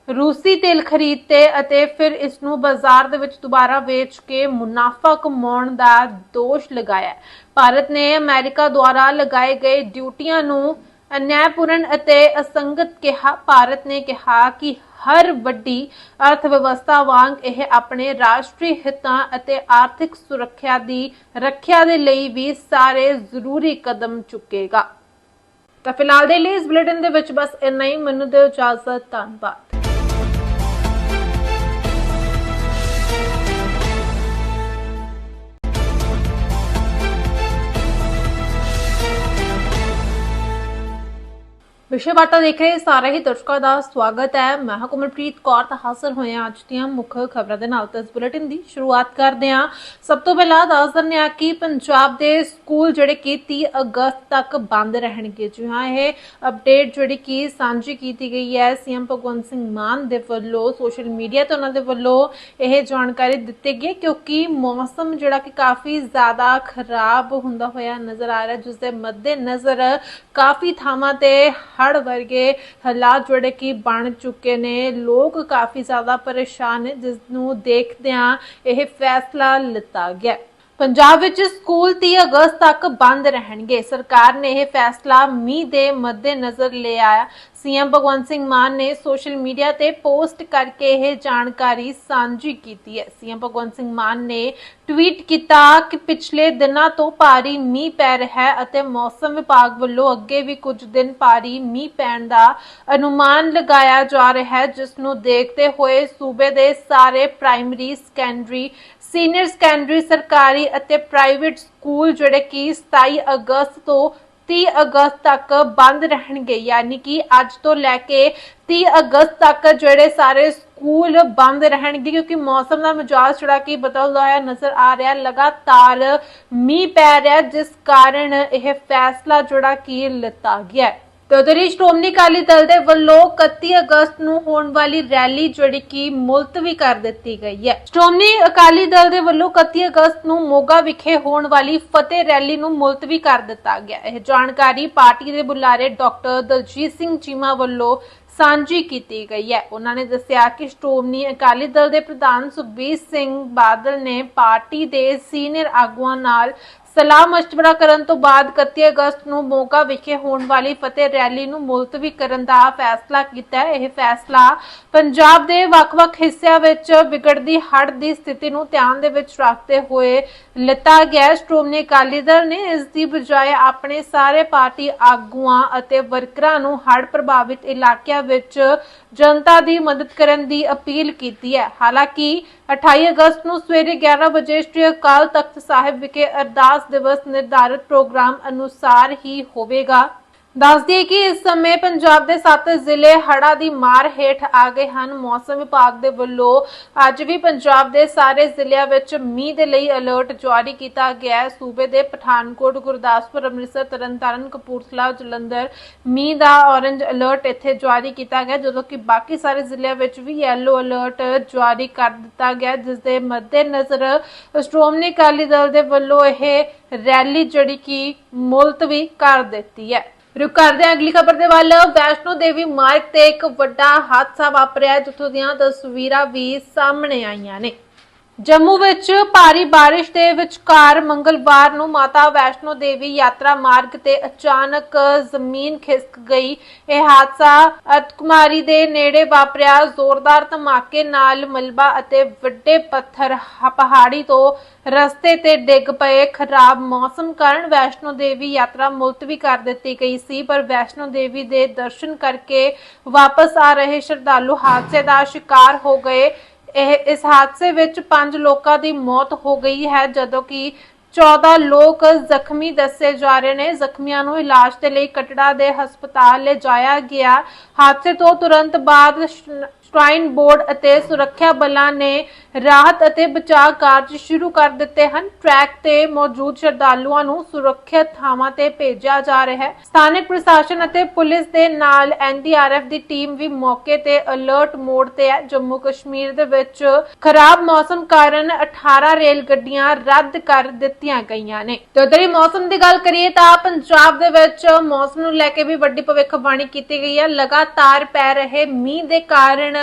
ਰੂਸੀ ਤੇਲ ਖਰੀਦ ਤੇ ਅਤੇ ਫਿਰ ਇਸ ਨੂੰ ਬਾਜ਼ਾਰ ਦੇ ਵਿੱਚ ਦੁਬਾਰਾ ਵੇਚ ਕੇ ਮੁਨਾਫਾ ਕਮਾਉਣ ਦਾ ਦੋਸ਼ ਲਗਾਇਆ ਭਾਰਤ ਨੇ ਅਮਰੀਕਾ ਦੁਆਰਾ ਲਗਾਏ ਗਏ ਡਿਊਟੀਆਂ ਨੂੰ ਅਨਿਆਇਪੂਰਨ ਅਤੇ ਅਸੰਗਤ ਕਿਹਾ, ਭਾਰਤ ਨੇ ਕਿਹਾ ਕਿ ਹਰ ਵੱਡੀ ਅਰਥ ਵਿਵਸਥਾ ਵਾਂਗ ਇਹ ਆਪਣੇ ਰਾਸ਼ਟਰੀ ਹਿੱਤਾਂ ਅਤੇ ਆਰਥਿਕ ਸੁਰੱਖਿਆ ਦੀ ਰੱਖਿਆ ਦੇ ਲਈ ਵੀ ਸਾਰੇ ਜ਼ਰੂਰੀ ਕਦਮ ਚੁੱਕੇਗਾ। ਤਾਂ ਫਿਲਹਾਲ ਦੇ ਲਈ ਇਸ ਬੁਲੇਟਿਨ ਦੇ ਵਿੱਚ ਬਸ ਇੰਨਾ ਹੀ। ਮੈਨੂੰ ਦਿਓ ਇਜਾਜ਼ਤ, ਧੰਨਵਾਦ। ਵਿਸ਼ੇ ਵਾਰਤਾ ਦੇਖ ਰਹੇ ਸਾਰੇ ਹੀ ਦਰਸ਼ਕਾਂ ਦਾ ਸਵਾਗਤ ਹੈ। ਮੈਂ ਹਾਂ ਕਮਲਪ੍ਰੀਤ ਕੌਰ, ਤਾਂ ਹਾਜ਼ਰ ਹੋਏ ਹਾਂ ਅੱਜ ਦੀਆਂ ਮੁੱਖ ਖਬਰਾਂ ਦੇ ਨਾਲ। ਇਸ ਬੁਲੇਟਿਨ ਦੀ ਸ਼ੁਰੂਆਤ ਕਰਦੇ ਹਾਂ। ਸਭ ਤੋਂ ਪਹਿਲਾਂ ਦੱਸ ਦਿੰਦੇ ਹਾਂ ਕਿ ਪੰਜਾਬ ਦੇ ਸਕੂਲ ਜਿਹੜੇ ਕਿ 30 ਅਗਸਤ ਤੱਕ ਬੰਦ ਰਹਿਣਗੇ। ਜੀ ਹਾਂ, ਇਹ ਅਪਡੇਟ ਜਿਹੜੀ ਕਿ ਸਾਂਝੀ ਕੀਤੀ ਗਈ ਹੈ। ਸੀਐਮ ਭਗਵੰਤ ਸਿੰਘ ਮਾਨ ਦੇ ਵੱਲੋਂ, ਸੋਸ਼ਲ ਮੀਡੀਆ ਤੇ ਉਹਨਾਂ ਦੇ ਵੱਲੋਂ ਇਹ ਜਾਣਕਾਰੀ ਦਿੱਤੀ ਗਈ ਹੈ ਕਿਉਂਕਿ ਮੌਸਮ ਜਿਹੜਾ ਕਿ ਕਾਫੀ ਜ਼ਿਆਦਾ ਖਰਾਬ ਹੁੰਦਾ ਹੋਇਆ ਨਜ਼ਰ ਆ ਰਿਹਾ ਜਿਸ ਦੇ ਮੱਦੇ ਨਜ਼ਰ ਕਾਫੀ ਥਾਵਾਂ ਤੇ ਹੜ੍ਹ ਵਰਗੇ ਹਾਲਾਤ ਜਿਹੜੇ ਕਿ ਬਣ ਚੁੱਕੇ ਨੇ, ਲੋਕ ਕਾਫੀ ਜ਼ਿਆਦਾ ਪਰੇਸ਼ਾਨ ਨੇ ਜਿਸ ਨੂੰ ਦੇਖਦਿਆਂ ਇਹ ਫੈਸਲਾ ਲਿੱਤਾ ਗਿਆ। ਪੰਜਾਬ ਵਿੱਚ ਸਕੂਲ 30 ਅਗਸਤ ਤੱਕ ਬੰਦ ਰਹਿਣਗੇ। ਸਰਕਾਰ ਨੇ ਇਹ ਫੈਸਲਾ ਮੀਂਹ ਦੇ ਮੱਦੇਨਜ਼ਰ ਲਿਆ ਸੀਐਮ ਭਗਵੰਤ ਸਿੰਘ ਮਾਨ ਨੇ ਸੋਸ਼ਲ ਮੀਡੀਆ ਤੇ ਪੋਸਟ ਕਰਕੇ ਇਹ ਜਾਣਕਾਰੀ ਸਾਂਝੀ ਕੀਤੀ ਹੈ। ਸੀਐਮ ਭਗਵੰਤ ਸਿੰਘ ਮਾਨ ਨੇ ਟਵੀਟ ਕੀਤਾ ਕਿ ਪਿਛਲੇ ਦਿਨਾਂ ਤੋਂ ਭਾਰੀ ਮੀਂਹ ਪੈ ਰਿਹਾ ਹੈ ਅਤੇ ਮੌਸਮ ਵਿਭਾਗ ਵੱਲੋਂ ਅੱਗੇ ਵੀ ਕੁਝ ਦਿਨ ਭਾਰੀ ਮੀਂਹ ਪੈਣ ਦਾ ਅਨੁਮਾਨ ਲਗਾਇਆ ਜਾ ਰਿਹਾ ਹੈ, ਜਿਸ ਨੂੰ ਦੇਖਦੇ ਹੋਏ ਸੂਬੇ ਦੇ ਸਾਰੇ ਪ੍ਰਾਇਮਰੀ, ਸੈਕੰਡਰੀ ਸੀਨੀਅਰ ਸੈਕੰਡਰੀ, ਸਰਕਾਰੀ ਅਤੇ ਪ੍ਰਾਈਵੇਟ ਸਕੂਲ ਜਿਹੜੇ ਕਿ 27 ਅਗਸਤ ਤੋਂ 30 ਅਗਸਤ ਤੱਕ ਬੰਦ ਰਹਿਣਗੇ। ਯਾਨੀ ਕਿ ਅੱਜ ਤੋਂ ਲੈ ਕੇ 30 ਅਗਸਤ ਤੱਕ ਜਿਹੜੇ ਸਾਰੇ ਸਕੂਲ ਬੰਦ ਰਹਿਣਗੇ ਕਿਉਂਕਿ ਮੌਸਮ ਦਾ ਮਿਜਾਜ਼ ਜਿਹੜਾ ਕਿ ਬਦਲਦਾ ਹੋਇਆ ਨਜ਼ਰ ਆ ਰਿਹਾ। ਲਗਾਤਾਰ ਮੀਂਹ ਪੈ ਰਿਹਾ, ਜਿਸ ਕਾਰਨ ਇਹ ਫੈਸਲਾ ਜਿਹੜਾ ਕਿ ਲਿੱਤਾ ਗਿਆ ਹੈ। ਤੇ ਉਧਰ ਸ਼੍ਰੋਮਣੀ ਅਕਾਲੀ ਦਲ ਦੇ ਵੱਲੋਂ 31 ਅਗਸਤ ਨੂੰ ਹੋਣ ਵਾਲੀ ਰੈਲੀ ਜਿਹੜੀ ਕਿ ਮੁਲਤਵੀ ਕਰ ਦਿੱਤੀ ਗਈ ਹੈ। ਸ਼੍ਰੋਮਣੀ ਅਕਾਲੀ ਦਲ ਦੇ ਵੱਲੋਂ 31 ਅਗਸਤ ਨੂੰ ਮੋਗਾ ਵਿਖੇ ਹੋਣ ਵਾਲੀ ਫਤਿਹ ਰੈਲੀ ਨੂੰ ਮੁਲਤਵੀ ਕਰ ਦਿੱਤਾ ਗਿਆ ਇਹ ਜਾਣਕਾਰੀ ਪਾਰਟੀ ਦੇ ਬੁਲਾਰੇ ਡਾਕਟਰ ਦਲਜੀਤ ਸਿੰਘ ਚੀਮਾ ਵੱਲੋਂ ਸਾਂਝੀ ਕੀਤੀ ਗਈ ਹੈ। ਉਹਨਾਂ ਨੇ ਦੱਸਿਆ ਕਿ ਸ਼੍ਰੋਮਣੀ ਅਕਾਲੀ ਦਲ ਦੇ ਪ੍ਰਧਾਨ ਸੁਖਬੀਰ ਸਿੰਘ ਬਾਦਲ ਨੇ ਪਾਰਟੀ ਦੇ ਸੀਨੀਅਰ ਆਗੂਆਂ ਨਾਲ ਸਲਾਹ ਮਸ਼ਵਰਾ ਕਰਨ ਤੋਂ ਬਾਅਦ 31 ਅਗਸਤ ਨੂੰ ਮੋਗਾ ਵਿਖੇ ਹੋਣ ਵਾਲੀ ਫਤਿਹ ਰੈਲੀ ਨੂੰ ਮੁਲਤਵੀ ਕਰਨ ਦਾ ਫੈਸਲਾ ਕੀਤਾ ਹੈ। ਇਹ ਫੈਸਲਾ ਪੰਜਾਬ ਦੇ ਵੱਖ-ਵੱਖ ਹਿੱਸਿਆਂ ਵਿੱਚ ਵਿਗੜਦੀ ਹੜ੍ਹ ਦੀ ਸਥਿਤੀ ਨੂੰ ਧਿਆਨ ਦੇ ਵਿੱਚ ਰੱਖਦੇ ਹੋਏ ਲਿੱਤਾ ਗਿਆ ਸ਼੍ਰੋਮਣੀ ਅਕਾਲੀ ਦਲ ਨੇ ਇਸ ਦੀ ਬਜਾਏ ਆਪਣੇ ਸਾਰੇ ਪਾਰਟੀ ਆਗੂਆਂ ਅਤੇ ਵਰਕਰਾਂ ਨੂੰ ਹੜ ਪ੍ਰਭਾਵਿਤ ਇਲਾਕਿਆਂ ਵਿੱਚ ਜਨਤਾ ਦੀ ਮਦਦ ਕਰਨ ਦੀ ਅਪੀਲ ਕੀਤੀ ਹੈ। ਹਾਲਾਂਕਿ 28 ਅਗਸਤ ਨੂੰ ਸਵੇਰੇ 11 ਵਜੇ ਸ਼੍ਰੀ ਅਕਾਲ ਤਖਤ ਸਾਹਿਬ ਵਿਖੇ ਅਰਦਾਸ ਦਿਵਸ ਨਿਰਧਾਰਤ ਪ੍ਰੋਗਰਾਮ ਅਨੁਸਾਰ ਹੀ ਹੋਵੇਗਾ। ਦੱਸਦੀ ਦਈਏ ਕਿ ਇਸ ਸਮੇਂ ਪੰਜਾਬ ਦੇ 7 ਜ਼ਿਲ੍ਹੇ ਹੜਾ ਦੀ ਮਾਰ ਹੇਠ ਆ ਗਏ ਹਨ। ਮੌਸਮ ਵਿਭਾਗ ਦੇ ਵੱਲੋਂ ਅੱਜ ਵੀ ਪੰਜਾਬ ਦੇ ਸਾਰੇ ਜ਼ਿਲ੍ਹਿਆਂ ਵਿੱਚ ਮੀਂਹ ਦੇ ਲਈ ਅਲਰਟ ਜਾਰੀ ਕੀਤਾ ਗਿਆ ਹੈ। ਸੂਬੇ ਦੇ ਪਠਾਨਕੋਟ, ਗੁਰਦਾਸਪੁਰ, ਅੰਮ੍ਰਿਤਸਰ, ਤਰਨਤਾਰਨ, ਕਪੂਰਥਲਾ, ਜਲੰਧਰ ਮੀਂਹ ਦਾ ਔਰੰਜ ਅਲਰਟ ਇੱਥੇ ਜਾਰੀ ਕੀਤਾ ਗਿਆ, ਜਦੋਂ ਕਿ ਬਾਕੀ ਸਾਰੇ ਜ਼ਿਲ੍ਹਿਆਂ ਵਿੱਚ ਵੀ ਯੈਲੋ ਅਲਰਟ ਜਾਰੀ ਕਰ ਦਿੱਤਾ ਗਿਆ, ਜਿਸ ਦੇ ਮੱਦੇਨਜ਼ਰ ਸ਼੍ਰੋਮਣੀ ਅਕਾਲੀ ਦਲ ਦੇ ਵੱਲੋਂ ਇਹ ਰੈਲੀ ਜਿਹੜੀ ਕਿ ਮੁਲਤਵੀ ਕਰ ਦਿੱਤੀ ਹੈ। ਰੁਕ ਕਰਦੇ ਹਾਂ ਅਗਲੀ ਖਬਰ ਦੇ ਵੱਲ। ਵੈਸ਼ਨੋ ਦੇਵੀ ਮਾਰਗ ਤੇ ਇੱਕ ਵੱਡਾ ਹਾਦਸਾ ਵਾਪਰਿਆ ਜਿੱਥੋਂ ਦੀਆਂ ਤਸਵੀਰਾਂ ਵੀ ਸਾਹਮਣੇ ਆਈਆਂ ਨੇ। ਜੰਮੂ ਵਿੱਚ ਭਾਰੀ ਬਾਰਿਸ਼ ਦੇ ਵਿਚਕਾਰ ਮੰਗਲਵਾਰ ਨੂੰ ਮਾਤਾ ਵੈਸ਼ਨੋ ਦੇਵੀ ਯਾਤਰਾ ਮਾਰਗ ਤੇ ਅਚਾਨਕ ਜ਼ਮੀਨ ਖਿਸਕ ਗਈ। ਇਹ ਹਾਦਸਾ ਅਤਕੁਮਾਰੀ ਦੇ ਨੇੜੇ ਵਾਪਰਿਆ। ਜ਼ੋਰਦਾਰ ਧਮਾਕੇ ਨਾਲ ਮਲਬਾ ਅਤੇ ਵੱਡੇ ਪੱਥਰ ਪਹਾੜੀ ਤੋਂ ਰਸਤੇ ਤੇ ਡਿੱਗ ਪਏ। ਖਰਾਬ ਮੌਸਮ ਕਾਰਨ ਵੈਸ਼ਨੋ ਦੇਵੀ ਯਾਤਰਾ ਮੁਲਤਵੀ ਕਰ ਦਿੱਤੀ ਗਈ ਸੀ, ਪਰ ਵੈਸ਼ਨੋ ਦੇਵੀ ਦੇ ਦਰਸ਼ਨ ਕਰਕੇ ਵਾਪਸ ਆ ਰਹੇ ਸ਼ਰਧਾਲੂ ਹਾਦਸੇ ਦਾ ਸ਼ਿਕਾਰ ਹੋ ਗਏ। ਇਹ ਇਸ ਹਾਦਸੇ ਵਿੱਚ 5 ਲੋਕਾਂ ਦੀ ਮੌਤ ਹੋ ਗਈ ਹੈ, ਜਦੋਂ ਕਿ 14 ਲੋਕ ਜ਼ਖਮੀ ਦੱਸੇ ਜਾ ਰਹੇ ਨੇ। ਜ਼ਖਮੀਆਂ ਨੂੰ ਇਲਾਜ ਦੇ ਲਈ ਕਟੜਾ ਦੇ ਹਸਪਤਾਲ ਲਿਜਾਇਆ ਗਿਆ। ਹਾਦਸੇ ਤੋਂ ਤੁਰੰਤ ਬਾਅਦ ਸ਼ਰਾਈਨ ਬੋਰਡ ਅਤੇ ਸੁਰੱਖਿਆ ਬਲਾਂ ਨੇ ਰਾਹਤ ਅਤੇ ਬਚਾਅ ਕਾਰਜ ਸ਼ੁਰੂ ਕਰ ਦਿੱਤੇ ਹਨ। ਟਰੈਕ ਤੇ ਮੌਜੂਦ ਸ਼ਰਧਾਲੂਆਂ ਨੂੰ ਸੁਰੱਖਿਅਤ ਥਾਵਾਂ ਤੇ ਭੇਜਿਆ ਜਾ ਰਿਹਾ ਹੈ। ਸਥਾਨਕ ਪ੍ਰਸ਼ਾਸਨ ਅਤੇ ਪੁਲਿਸ ਦੇ ਨਾਲ ਐਨਡੀਆਰਐਫ ਦੀ ਟੀਮ ਵੀ ਮੌਕੇ ਤੇ ਅਲਰਟ ਮੋਡ ਤੇ ਹੈ। ਜੰਮੂ ਕਸ਼ਮੀਰ ਦੇ ਵਿੱਚ ਖਰਾਬ ਮੌਸਮ ਕਾਰਨ 18 ਰੇਲ ਗੱਡੀਆਂ ਰੱਦ ਕਰ ਦਿੱਤੀਆਂ ਗਈਆਂ ਨੇ। ਤੇ ਉਧਰ ਹੀ ਮੌਸਮ ਦੀ ਗੱਲ ਕਰੀਏ ਤਾਂ ਪੰਜਾਬ ਦੇ ਵਿੱਚ ਮੌਸਮ ਨੂੰ ਲੈ ਕੇ ਵੀ ਵੱਡੀ ਭਵਿੱਖਬਾਣੀ ਕੀਤੀ ਗਈ ਹੈ। ਲਗਾਤਾਰ ਪੈ ਰਹੇ ਮੀਂਹ ਦੇ ਕਾਰਨ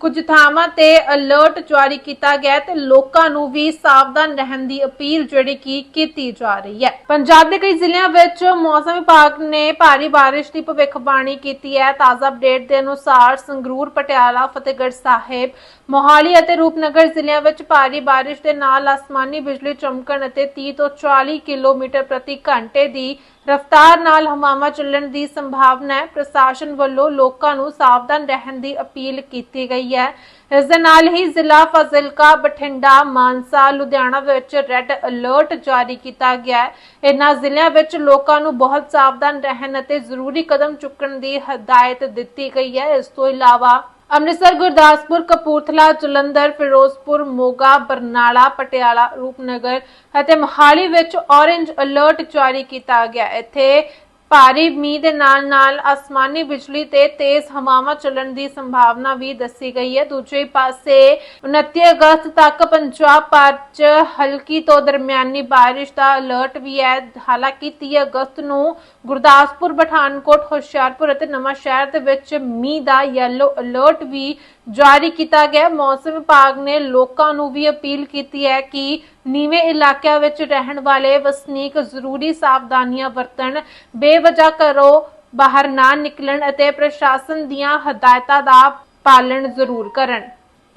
ਕੁਝ ਥਾਵਾਂ ਤੇ ਅਲਰਟ ਜਾਰੀ ਕੀਤਾ ਗਿਆ ਤੇ ਲੋਕਾਂ ਨੂੰ ਵੀ ਸਾਵਧਾਨ ਰਹਿਣ ਦੀ ਅਪੀਲ ਜਿਹੜੀ ਕੀ ਕੀਤੀ ਜਾ ਰਹੀ ਹੈ। ਪੰਜਾਬ ਦੇ ਕਈ ਜ਼ਿਲ੍ਹਿਆਂ ਵਿੱਚ ਮੌਸਮ ਵਿਭਾਗ ਨੇ ਭਾਰੀ ਬਾਰਿਸ਼ ਦੀ ਭਵਿੱਖਬਾਣੀ ਕੀਤੀ ਹੈ। ਤਾਜ਼ਾ ਅਪਡੇਟ ਦੇ ਅਨੁਸਾਰ ਸੰਗਰੂਰ, ਪਟਿਆਲਾ, ਫਤਿਹਗੜ੍ਹ ਸਾਹਿਬ ਮੋਹਾਲੀ ਅਤੇ ਰੂਪਨਗਰ ਜ਼ਿਲ੍ਹਿਆਂ ਵਿੱਚ ਭਾਰੀ ਬਾਰਿਸ਼ ਦੇ ਨਾਲ ਆਸਮਾਨੀ ਬਿਜਲੀ ਚਮਕਣ ਅਤੇ 30 ਤੋਂ 40 ਕਿਲੋਮੀਟਰ ਪ੍ਰਤੀ ਘੰਟੇ ਦੀ ਰਫ਼ਤਾਰ ਨਾਲ ਹਵਾਵਾਂ ਚੱਲਣ ਦੀ ਸੰਭਾਵਨਾ ਹੈ। ਪ੍ਰਸ਼ਾਸਨ ਵੱਲੋਂ ਲੋਕਾਂ ਨੂੰ ਸਾਵਧਾਨ ਰਹਿਣ ਦੀ ਅਪੀਲ ਕੀਤੀ ਗਈ ਹੈ। ਇਸ ਦੇ ਨਾਲ ਹੀ ਜ਼ਿਲ੍ਹਾ ਫਾਜ਼ਿਲਕਾ, ਬਠਿੰਡਾ, ਮਾਨਸਾ, ਲੁਧਿਆਣਾ ਵਿੱਚ ਰੈੱਡ ਅਲਰਟ ਜਾਰੀ ਕੀਤਾ ਗਿਆ ਹੈ। ਇਨ੍ਹਾਂ ਜ਼ਿਲ੍ਹਿਆਂ ਵਿੱਚ ਲੋਕਾਂ ਨੂੰ ਬਹੁਤ ਸਾਵਧਾਨ ਰਹਿਣ ਅਤੇ ਜ਼ਰੂਰੀ ਕਦਮ ਚੁੱਕਣ ਦੀ ਹਦਾਇਤ ਦਿੱਤੀ ਗਈ ਹੈ। ਇਸ ਤੋਂ ਇਲਾਵਾ ਅੰਮ੍ਰਿਤਸਰ, ਗੁਰਦਾਸਪੁਰ, ਕਪੂਰਥਲਾ, ਜਲੰਧਰ, ਫਿਰੋਜ਼ਪੁਰ, ਮੋਗਾ, ਬਰਨਾਲਾ, ਪਟਿਆਲਾ, ਰੂਪਨਗਰ ਅਤੇ ਮੋਹਾਲੀ ਵਿੱਚ ਔਰੇਂਜ ਅਲਰਟ ਜਾਰੀ ਕੀਤਾ ਗਿਆ ਹੈ। ਇੱਥੇ ਭਾਰੀ ਮੀਂਹ ਦੇ ਨਾਲ-ਨਾਲ ਅਸਮਾਨੀ ਬਿਜਲੀ ਤੇ ਤੇਜ਼ ਹਵਾਵਾਂ ਚੱਲਣ ਦੀ ਸੰਭਾਵਨਾ ਵੀ ਦੱਸੀ ਗਈ ਹੈ। ਦੂਜੇ ਪਾਸੇ 29 ਅਗਸਤ ਤੱਕ ਪੰਜਾਬ ਭਰ 'ਚ ਹਲਕੀ ਤੋਂ ਦਰਮਿਆਨੀ ਬਾਰਿਸ਼ ਦਾ ਅਲਰਟ ਵੀ ਹੈ। ਹਾਲਾਂਕਿ 30 ਅਗਸਤ ਨੂੰ ਗੁਰਦਾਸਪੁਰ, ਪਠਾਨਕੋਟ, ਹੁਸ਼ਿਆਰਪੁਰ ਅਤੇ ਨਵਾਂ ਸ਼ਹਿਰ ਦੇ ਵਿੱਚ ਮੀਂਹ ਦਾ ਯੈਲੋ ਅਲਰਟ ਵੀ ਜਾਰੀ ਕੀਤਾ ਗਿਆ। ਮੌਸਮ ਵਿਭਾਗ ਨੇ ਲੋਕਾਂ ਨੂੰ ਵੀ ਅਪੀਲ ਕੀਤੀ ਹੈ ਕਿ ਨੀਵੇਂ ਇਲਾਕਿਆਂ ਵਿੱਚ ਰਹਿਣ ਵਾਲੇ ਵਸਨੀਕ ਜ਼ਰੂਰੀ ਸਾਵਧਾਨੀਆਂ ਵਰਤਣ। ਬੇਵਜ੍ਹਾ ਘਰੋਂ ਬਾਹਰ ਨਾ ਨਿਕਲਣ ਅਤੇ ਪ੍ਰਸ਼ਾਸਨ ਦੀਆਂ ਹਦਾਇਤਾਂ ਦਾ ਪਾਲਣ ਜ਼ਰੂਰ ਕਰਨ।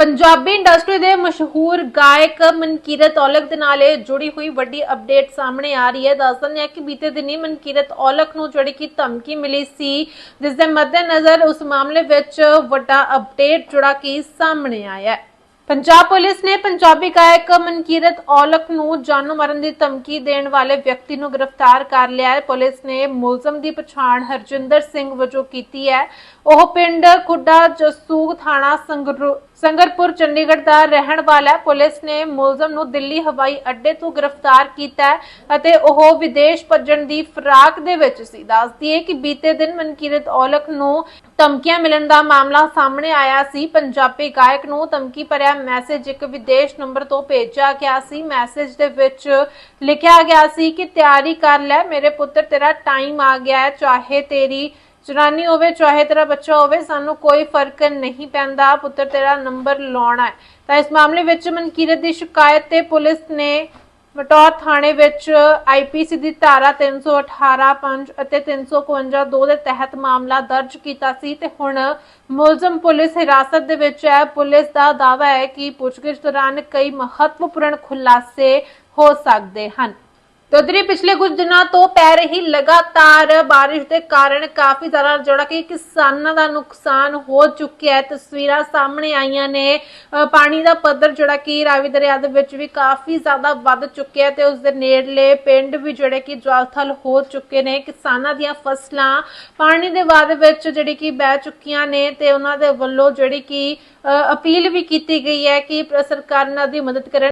ਪੰਜਾਬੀ ਇੰਡਸਟਰੀ ਦੇ ਮਸ਼ਹੂਰ ਗਾਇਕ ਮਨਕੀਰਤ ਔਲਖ ਦੇ ਨਾਲ ਇਹ ਜੁੜੀ ਹੋਈ ਵੱਡੀ ਅਪਡੇਟ ਸਾਹਮਣੇ ਆ ਰਹੀ ਹੈ। ਦੱਸ ਦਿੰਦੇ ਹਾਂ ਕਿ ਬੀਤੇ ਦਿਨੀ ਮਨਕੀਰਤ ਔਲਖ ਨੂੰ ਜਿਹੜੀ ਕਿ ਧਮਕੀ ਮਿਲੀ ਸੀ, ਜਿਸ ਦੇ ਮੱਦੇਨਜ਼ਰ ਉਸ ਮਾਮਲੇ ਵਿੱਚ ਵੱਡਾ ਅਪਡੇਟ ਜਿਹੜਾ ਕਿ ਸਾਹਮਣੇ ਆਇਆ ਹੈ। ਪੰਜਾਬ ਪੁਲਿਸ ਨੇ ਪੰਜਾਬੀ ਗਾਇਕ ਮਨਕੀਰਤ ਔਲਖ ਨੂੰ ਜਾਨੋਂ ਮਾਰਨ ਦੀ ਧਮਕੀ ਦੇਣ ਵਾਲੇ ਵਿਅਕਤੀ ਨੂੰ ਗ੍ਰਿਫਤਾਰ ਕਰ ਲਿਆ ਹੈ। ਪੁਲਿਸ ਨੇ ਮੁਲਜ਼ਮ ਦੀ ਪਛਾਣ ਹਰਜਿੰਦਰ ਸਿੰਘ ਵਜੋਂ ਕੀਤੀ ਹੈ। ਉਹ ਪਿੰਡ ਖੁੱਡਾ ਜਸੂਗ ਥਾਣਾ ਸੰਗਰੂਰ ਸੰਗਰਪੁਰ, ਚੰਡੀਗੜ੍ਹ ਦਾ ਰਹਿਣ ਵਾਲਾ ਪੁਲਿਸ ਨੇ ਮੁਲਜ਼ਮ ਨੂੰ ਦਿੱਲੀ ਹਵਾਈ ਅੱਡੇ ਤੋਂ ਗ੍ਰਿਫਤਾਰ ਕੀਤਾ ਅਤੇ ਉਹ ਵਿਦੇਸ਼ ਭੱਜਣ ਦੀ ਫਰਾਕ ਦੇ ਵਿੱਚ ਸੀ। ਦੱਸਦੀ ਹੈ ਕਿ ਬੀਤੇ ਦਿਨ ਮਨਕੀਰਤ ਔਲਖ ਨੂੰ ਧਮਕੀਆਂ ਮਿਲਣ ਦਾ ਮਾਮਲਾ ਸਾਹਮਣੇ ਆਇਆ ਸੀ। ਪੰਜਾਬੀ ਗਾਇਕ ਨੂੰ ਧਮਕੀ ਭਰਿਆ ਮੈਸੇਜ ਇੱਕ ਵਿਦੇਸ਼ ਨੰਬਰ ਤੋਂ ਭੇਜਿਆ ਗਿਆ ਸੀ। ਮੈਸੇਜ ਦੇ ਵਿੱਚ ਲਿਖਿਆ ਗਿਆ ਸੀ ਕਿ ਤਿਆਰੀ ਕਰ ਲੈ, ਮੇਰੇ ਪੁੱਤਰ ਤੇਰਾ ਟਾਈਮ ਆ ਗਿਆ ਹੈ, ਚਾਹੇ ਤੇਰੀ ਜਨਾਨੀ ਹੋਵੇ, ਚਾਹੇ ਤੇਰਾ ਬੱਚਾ ਹੋਵੇ, ਸਾਨੂੰ ਕੋਈ ਫ਼ਰਕ ਨਹੀਂ ਪੈਂਦਾ, ਪੁੱਤਰ ਤੇਰਾ ਨੰਬਰ ਲਾਉਣਾ ਹੈ। ਤਾਂ ਇਸ ਮਾਮਲੇ ਵਿੱਚ ਮਨਕੀਰਤ ਦੀ ਸ਼ਿਕਾਇਤ ਤੇ ਪੁਲਿਸ ਨੇ ਮਟੌਰ ਥਾਣੇ ਵਿੱਚ ਆਈਪੀਸੀ ਦੀ ਧਾਰਾ 318 5 ਅਤੇ 352 2 ਦੇ ਤਹਿਤ ਮਾਮਲਾ ਦਰਜ ਕੀਤਾ ਸੀ ਤੇ ਹੁਣ ਮੁਲਜ਼ਮ ਪੁਲਿਸ ਹਿਰਾਸਤ ਦੇ ਵਿੱਚ ਹੈ। ਪੁਲਿਸ ਦਾ ਦਾਅਵਾ ਹੈ ਕਿ ਪੁੱਛਗਿੱਛ ਦੌਰਾਨ ਕਈ ਮਹੱਤਵਪੂਰਨ ਖੁਲਾਸੇ ਹੋ ਸਕਦੇ ਹਨ। ਤੇ ਉਧਰ ਹੀ ਪਿਛਲੇ ਕੁਝ ਦਿਨਾਂ ਤੋਂ ਪੈ ਰਹੀ ਲਗਾਤਾਰ ਬਾਰਿਸ਼ ਦੇ ਕਾਰਨ ਕਾਫੀ ਜ਼ਿਆਦਾ ਜਿਹੜਾ ਕਿ ਕਿਸਾਨਾਂ ਦਾ ਨੁਕਸਾਨ ਹੋ ਚੁੱਕਿਆ ਹੈ। ਤਸਵੀਰਾਂ ਸਾਹਮਣੇ ਆਈਆਂ ਨੇ। ਪਾਣੀ ਦਾ ਪੱਧਰ ਜਿਹੜਾ ਕਿ ਰਾਵੀ ਦਰਿਆ ਦੇ ਵਿੱਚ ਵੀ ਕਾਫੀ ਜ਼ਿਆਦਾ ਵੱਧ ਚੁੱਕਿਆ ਤੇ ਉਸ ਦੇ ਨੇੜਲੇ ਪਿੰਡ ਵੀ ਜਿਹੜੇ ਕਿ ਜਲਥਲ ਹੋ ਚੁੱਕੇ ਨੇ। ਕਿਸਾਨਾਂ ਦੀਆਂ ਫਸਲਾਂ ਪਾਣੀ ਦੇ ਬਾਅਦ ਵਿੱਚ ਜਿਹੜੀ ਕਿ ਬਹਿ ਚੁੱਕੀਆਂ ਨੇ ਤੇ ਉਹਨਾਂ ਦੇ ਵੱਲੋਂ ਜਿਹੜੀ ਕਿ ਅਪੀਲ ਵੀ ਕੀਤੀ ਗਈ ਹੈ ਕਿ ਸਰਕਾਰ ਇਹਨਾਂ ਦੀ ਮਦਦ ਕਰਨ।